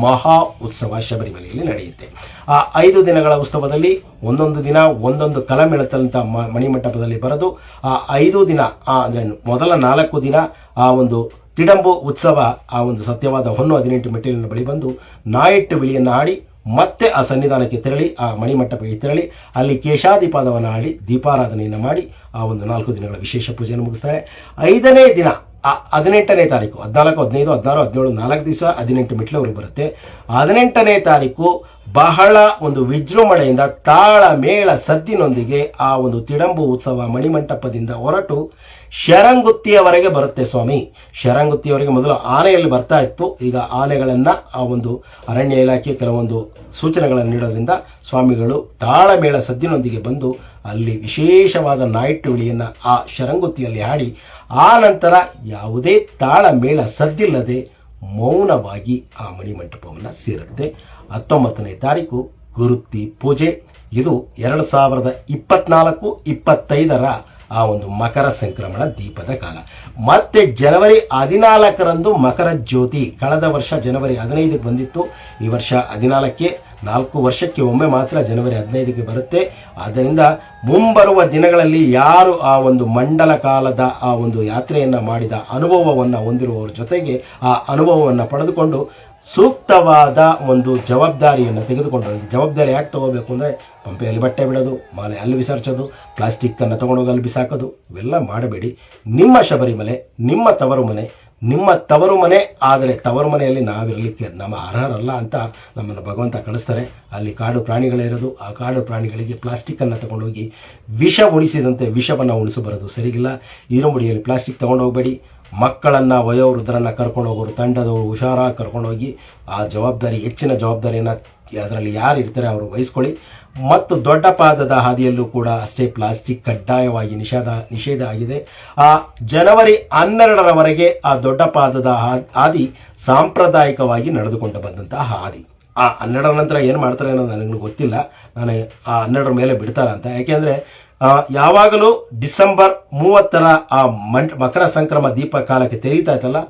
[SPEAKER 3] ಮಹಾ ಉತ್ಸವ ಶಬರಿಮಲೆಯಲ್ಲಿ ನಡೆಯುತ್ತೆ. ಆ ಐದು ದಿನಗಳ ಉತ್ಸವದಲ್ಲಿ ಒಂದೊಂದು ದಿನ ಒಂದೊಂದು ಕಲಮೆಳತಂತ ಮ, ಮಣಿಮಂಟಪದಲ್ಲಿ ಬರೆದು ಆ ಐದು ದಿನ, ಆ, ಅಂದರೆ ಮೊದಲ ನಾಲ್ಕು ದಿನ ಆ ಒಂದು ತಿಡಂಬು ಉತ್ಸವ, ಆ ಒಂದು ಸತ್ಯವಾದ ಹೊನ್ನು ಹದಿನೆಂಟು ಮೆಟ್ಟಿಲಿನ ಬಳಿ ಬಂದು ನಾಯಿಟ್ಟು ಬಿಳಿಯನ್ನು ಆಡಿ ಮತ್ತೆ ಆ ಸನ್ನಿಧಾನಕ್ಕೆ ತೆರಳಿ, ಆ ಮಣಿಮಂಟಪಕ್ಕೆ ತೆರಳಿ, ಅಲ್ಲಿ ಕೇಶಾದಿಪಾದವನ್ನು ಆಡಿ ದೀಪಾರಾಧನೆಯನ್ನು ಮಾಡಿ ಆ ಒಂದು ನಾಲ್ಕು ದಿನಗಳ ವಿಶೇಷ ಪೂಜೆಯನ್ನು ಮುಗಿಸ್ತಾರೆ. ಐದನೇ ದಿನ ಹದಿನೆಂಟನೇ ತಾರೀಕು, ಹದಿನಾಲ್ಕು, ಹದಿನೈದು, ಹದಿನಾರು, ಹದಿನೇಳು, ನಾಲ್ಕು ದಿವಸ ಹದಿನೆಂಟು ಮೆಟ್ಲವರೆಗೆ ಬರುತ್ತೆ. ಹದಿನೆಂಟನೇ ತಾರೀಕು ಬಹಳ ಒಂದು ವಿಜೃಂಭಣೆಯಿಂದ ತಾಳ ಮೇಳ ಸದ್ದಿನೊಂದಿಗೆ ಆ ಒಂದು ತಿಡಂಬು ಉತ್ಸವ ಮಣಿಮಂಟಪದಿಂದ ಹೊರಟು ಶರಂಗುತ್ತಿಯವರೆಗೆ ಬರುತ್ತೆ ಸ್ವಾಮಿ. ಶರಂಗುತ್ತಿಯವರೆಗೆ ಮೊದಲು ಆನೆಯಲ್ಲಿ ಬರ್ತಾ ಇತ್ತು. ಈಗ ಆನೆಗಳನ್ನು ಆ ಒಂದು ಅರಣ್ಯ ಇಲಾಖೆ ಕೆಲವೊಂದು ಸೂಚನೆಗಳನ್ನು ನೀಡೋದ್ರಿಂದ ಸ್ವಾಮಿಗಳು ತಾಳಮೇಳ ಸದ್ದಿನೊಂದಿಗೆ ಬಂದು ಅಲ್ಲಿ ವಿಶೇಷವಾದ ನಾಯಿಟ್ಟುಳಿಯನ್ನು ಆ ಶರಂಗುತ್ತಿಯಲ್ಲಿ ಹಾಡಿ, ಆ ನಂತರ ಯಾವುದೇ ತಾಳಮೇಳ ಸದ್ದಿಲ್ಲದೆ ಮೌನವಾಗಿ ಆ ಮಣಿಮಂಟಪವನ್ನು ಸೇರುತ್ತೆ. ಹತ್ತೊಂಬತ್ತನೇ ತಾರೀಕು ಗುರುತಿ ಪೂಜೆ. ಇದು ಎರಡು ಸಾವಿರದ ಇಪ್ಪತ್ನಾಲ್ಕು, ಇಪ್ಪತ್ತೈದರ ಆ ಒಂದು ಮಕರ ಸಂಕ್ರಮಣ ದೀಪದ ಕಾಲ. ಮತ್ತೆ ಜನವರಿ ಹದಿನಾಲ್ಕರಂದು ಮಕರ ಜ್ಯೋತಿ. ಕಳೆದ ವರ್ಷ ಜನವರಿ ಹದಿನೈದಕ್ಕೆ ಬಂದಿತ್ತು. ಈ ವರ್ಷ ಹದಿನಾಲ್ಕಕ್ಕೆ, ನಾಲ್ಕು ವರ್ಷಕ್ಕೆ ಒಮ್ಮೆ ಮಾತ್ರ ಜನವರಿ ಹದಿನೈದಕ್ಕೆ ಬರುತ್ತೆ. ಆದ್ದರಿಂದ ಮುಂಬರುವ ದಿನಗಳಲ್ಲಿ ಯಾರು ಆ ಒಂದು ಮಂಡಲ ಕಾಲದ ಆ ಒಂದು ಯಾತ್ರೆಯನ್ನು ಮಾಡಿದ ಅನುಭವವನ್ನು ಹೊಂದಿರುವವರ ಜೊತೆಗೆ ಆ ಅನುಭವವನ್ನು ಪಡೆದುಕೊಂಡು ಸೂಕ್ತವಾದ ಒಂದು ಜವಾಬ್ದಾರಿಯನ್ನು ತೆಗೆದುಕೊಂಡು ಜವಾಬ್ದಾರಿ ಯಾಕೆ ತಗೋಬೇಕು ಅಂದರೆ ಪಂಪೆಯಲ್ಲಿ ಬಟ್ಟೆ ಬಿಡೋದು ಮಾಲೆ ಅಲ್ಲಿ ವಿಸರ್ಜೋದು ಪ್ಲಾಸ್ಟಿಕ್ಕನ್ನು ತೊಗೊಂಡೋಗಿ ಅಲ್ಲಿ ಬಿಸಾಕೋದು, ಇವೆಲ್ಲ ಮಾಡಬೇಡಿ. ನಿಮ್ಮ ಶಬರಿಮಲೆ, ನಿಮ್ಮ ತವರು ಮನೆ ನಿಮ್ಮ ತವರು ಮನೆ ಆದರೆ ತವರು ಮನೆಯಲ್ಲಿ ನಾವಿರಲಿಕ್ಕೆ ನಮ್ಮ ಅರ್ಹರಲ್ಲ ಅಂತ ನಮ್ಮನ್ನು ಭಗವಂತ ಕಳಿಸ್ತಾರೆ. ಅಲ್ಲಿ ಕಾಡು ಪ್ರಾಣಿಗಳಿರೋದು ಆ ಕಾಡು ಪ್ರಾಣಿಗಳಿಗೆ ಪ್ಲಾಸ್ಟಿಕ್ಕನ್ನು ತಗೊಂಡೋಗಿ ವಿಷ ಉಣಿಸಿದಂತೆ ವಿಷವನ್ನು ಉಣಿಸಬಾರದು. ಸರಿಗಿಲ್ಲ? ಈರುಂಬಡಿಯಲ್ಲಿ ಪ್ಲಾಸ್ಟಿಕ್ ತೊಗೊಂಡೋಗ್ಬೇಡಿ. ಮಕ್ಕಳನ್ನು ವಯೋವೃದ್ಧರನ್ನು ಕರ್ಕೊಂಡು ಹೋಗೋರು, ತಂಡದವರು ಹುಷಾರಾಗಿ ಕರ್ಕೊಂಡೋಗಿ ಆ ಜವಾಬ್ದಾರಿ, ಹೆಚ್ಚಿನ ಜವಾಬ್ದಾರಿಯನ್ನು ಅದರಲ್ಲಿ ಯಾರು ಇರ್ತಾರೆ ಅವರು ವಹಿಸ್ಕೊಳ್ಳಿ. ಮತ್ತು ದೊಡ್ಡ ಪಾದದ ಹಾದಿಯಲ್ಲೂ ಕೂಡ ಅಷ್ಟೇ ಪ್ಲಾಸ್ಟಿಕ್ ಕಡ್ಡಾಯವಾಗಿ ನಿಷೇಧ ನಿಷೇಧ ಆಗಿದೆ. ಆ ಜನವರಿ ಹನ್ನೆರಡರವರೆಗೆ ಆ ದೊಡ್ಡ ಪಾದದ ಹಾದಿ ಸಾಂಪ್ರದಾಯಿಕವಾಗಿ ನಡೆದುಕೊಂಡು ಬಂದಂತಹ ಹಾದಿ. ಆ ಹನ್ನೆರಡರ ನಂತರ ಏನು ಮಾಡ್ತಾರೆ ಅನ್ನೋದು ನನಗೆ ಗೊತ್ತಿಲ್ಲ. ನಾನು ಆ ಹನ್ನೆರಡರ ಮೇಲೆ ಬಿಡ್ತಾರಂತ. ಯಾಕೆಂದರೆ ಯಾವಾಗಲೂ ಡಿಸೆಂಬರ್ ಮೂವತ್ತರ ಆ ಮಂಟ್ ಮಕರ ಸಂಕ್ರಮ ದೀಪ ಕಾಲಕ್ಕೆ ತೆರೀತಾ ಇತ್ತಲ್ಲ,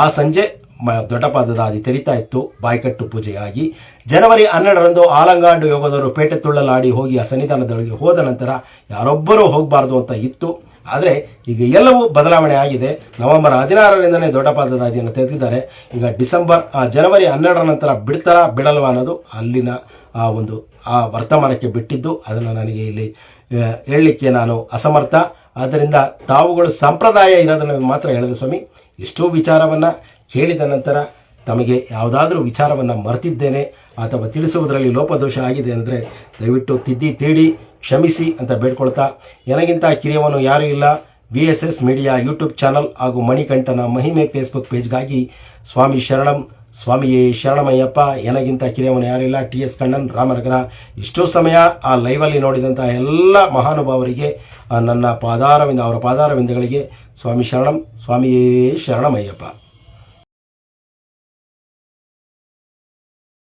[SPEAKER 3] ಆ ಸಂಜೆ ಮ ದೊಡ್ಡಪಾದದ ಹಾದಿ ತೆರೀತಾ ಇತ್ತು ಬಾಯ್ಕಟ್ಟು ಪೂಜೆಯಾಗಿ. ಜನವರಿ ಹನ್ನೆರಡರಂದು ಆಲಂಗಾಡು ಯೋಗದವರು ಪೇಟೆ ತುಳ್ಳಲಾಡಿ ಹೋಗಿ ಆ ಸನ್ನಿಧಾನದೊಳಗೆ ಹೋದ ನಂತರ ಯಾರೊಬ್ಬರೂ ಹೋಗಬಾರ್ದು ಅಂತ ಇತ್ತು. ಆದರೆ ಈಗ ಎಲ್ಲವೂ ಬದಲಾವಣೆ ಆಗಿದೆ. ನವೆಂಬರ್ ಹದಿನಾರರಿಂದನೇ ದೊಡ್ಡ ಪಾದದಾದಿಯನ್ನು ತೆರೆದಿದ್ದಾರೆ. ಈಗ ಡಿಸೆಂಬರ್ ಜನವರಿ ಹನ್ನೆರಡರ ನಂತರ ಬಿಡ್ತಾರ ಬಿಡಲ್ವಾ ಅನ್ನೋದು ಅಲ್ಲಿನ ಆ ಒಂದು, ಆ ವರ್ತಮಾನಕ್ಕೆ ಬಿಟ್ಟಿದ್ದು. ಅದನ್ನು ನನಗೆ ಇಲ್ಲಿ ಹೇಳಲಿಕ್ಕೆ ನಾನು ಅಸಮರ್ಥ. ಆದ್ದರಿಂದ ತಾವುಗಳು ಸಂಪ್ರದಾಯ ಇರೋದನ್ನು ಮಾತ್ರ ಹೇಳಿದೆ ಸ್ವಾಮಿ. ಎಷ್ಟೋ ವಿಚಾರವನ್ನು ಕೇಳಿದ ನಂತರ ತಮಗೆ ಯಾವುದಾದ್ರೂ ವಿಚಾರವನ್ನು ಮರೆತಿದ್ದೇನೆ ಅಥವಾ ತಿಳಿಸುವುದರಲ್ಲಿ ಲೋಪದೋಷ ಆಗಿದೆ ಅಂದರೆ ದಯವಿಟ್ಟು ತಿದ್ದಿ ತೀಡಿ, ಕ್ಷಮಿಸಿ ಅಂತ ಬೇಡ್ಕೊಳ್ತಾ. ನನಗಿಂತ ಕಿರಿಯವನು ಯಾರೂ ಇಲ್ಲ. V S S media YouTube channel ಹಾಗೂ ಮಣಿಕಂಠನ ಮಹಿಮೆ ಫೇಸ್ಬುಕ್ ಪೇಜ್ಗಾಗಿ ಸ್ವಾಮಿ ಶರಣಂ. ಸ್ವಾಮಿಯೇ ಶರಣಮಯ್ಯಪ್ಪ ಏನಗಿಂತ ಕಿರಿಯವನು ಯಾರಿಲ್ಲ ಟಿ ಎಸ್ ಕಣ್ಣನ್ ರಾಮನಗರ ಇಷ್ಟು ಸಮಯ ಆ ಲೈವಲ್ಲಿ ನೋಡಿದಂಥ ಎಲ್ಲ ಮಹಾನುಭಾವರಿಗೆ ನನ್ನ ಪಾದಾರವಿಂದ, ಅವರ ಪಾದಾರವಿಂದಗಳಿಗೆ ಸ್ವಾಮಿ ಶರಣಂ, ಸ್ವಾಮಿಯೇ ಶರಣಮಯ್ಯಪ್ಪ.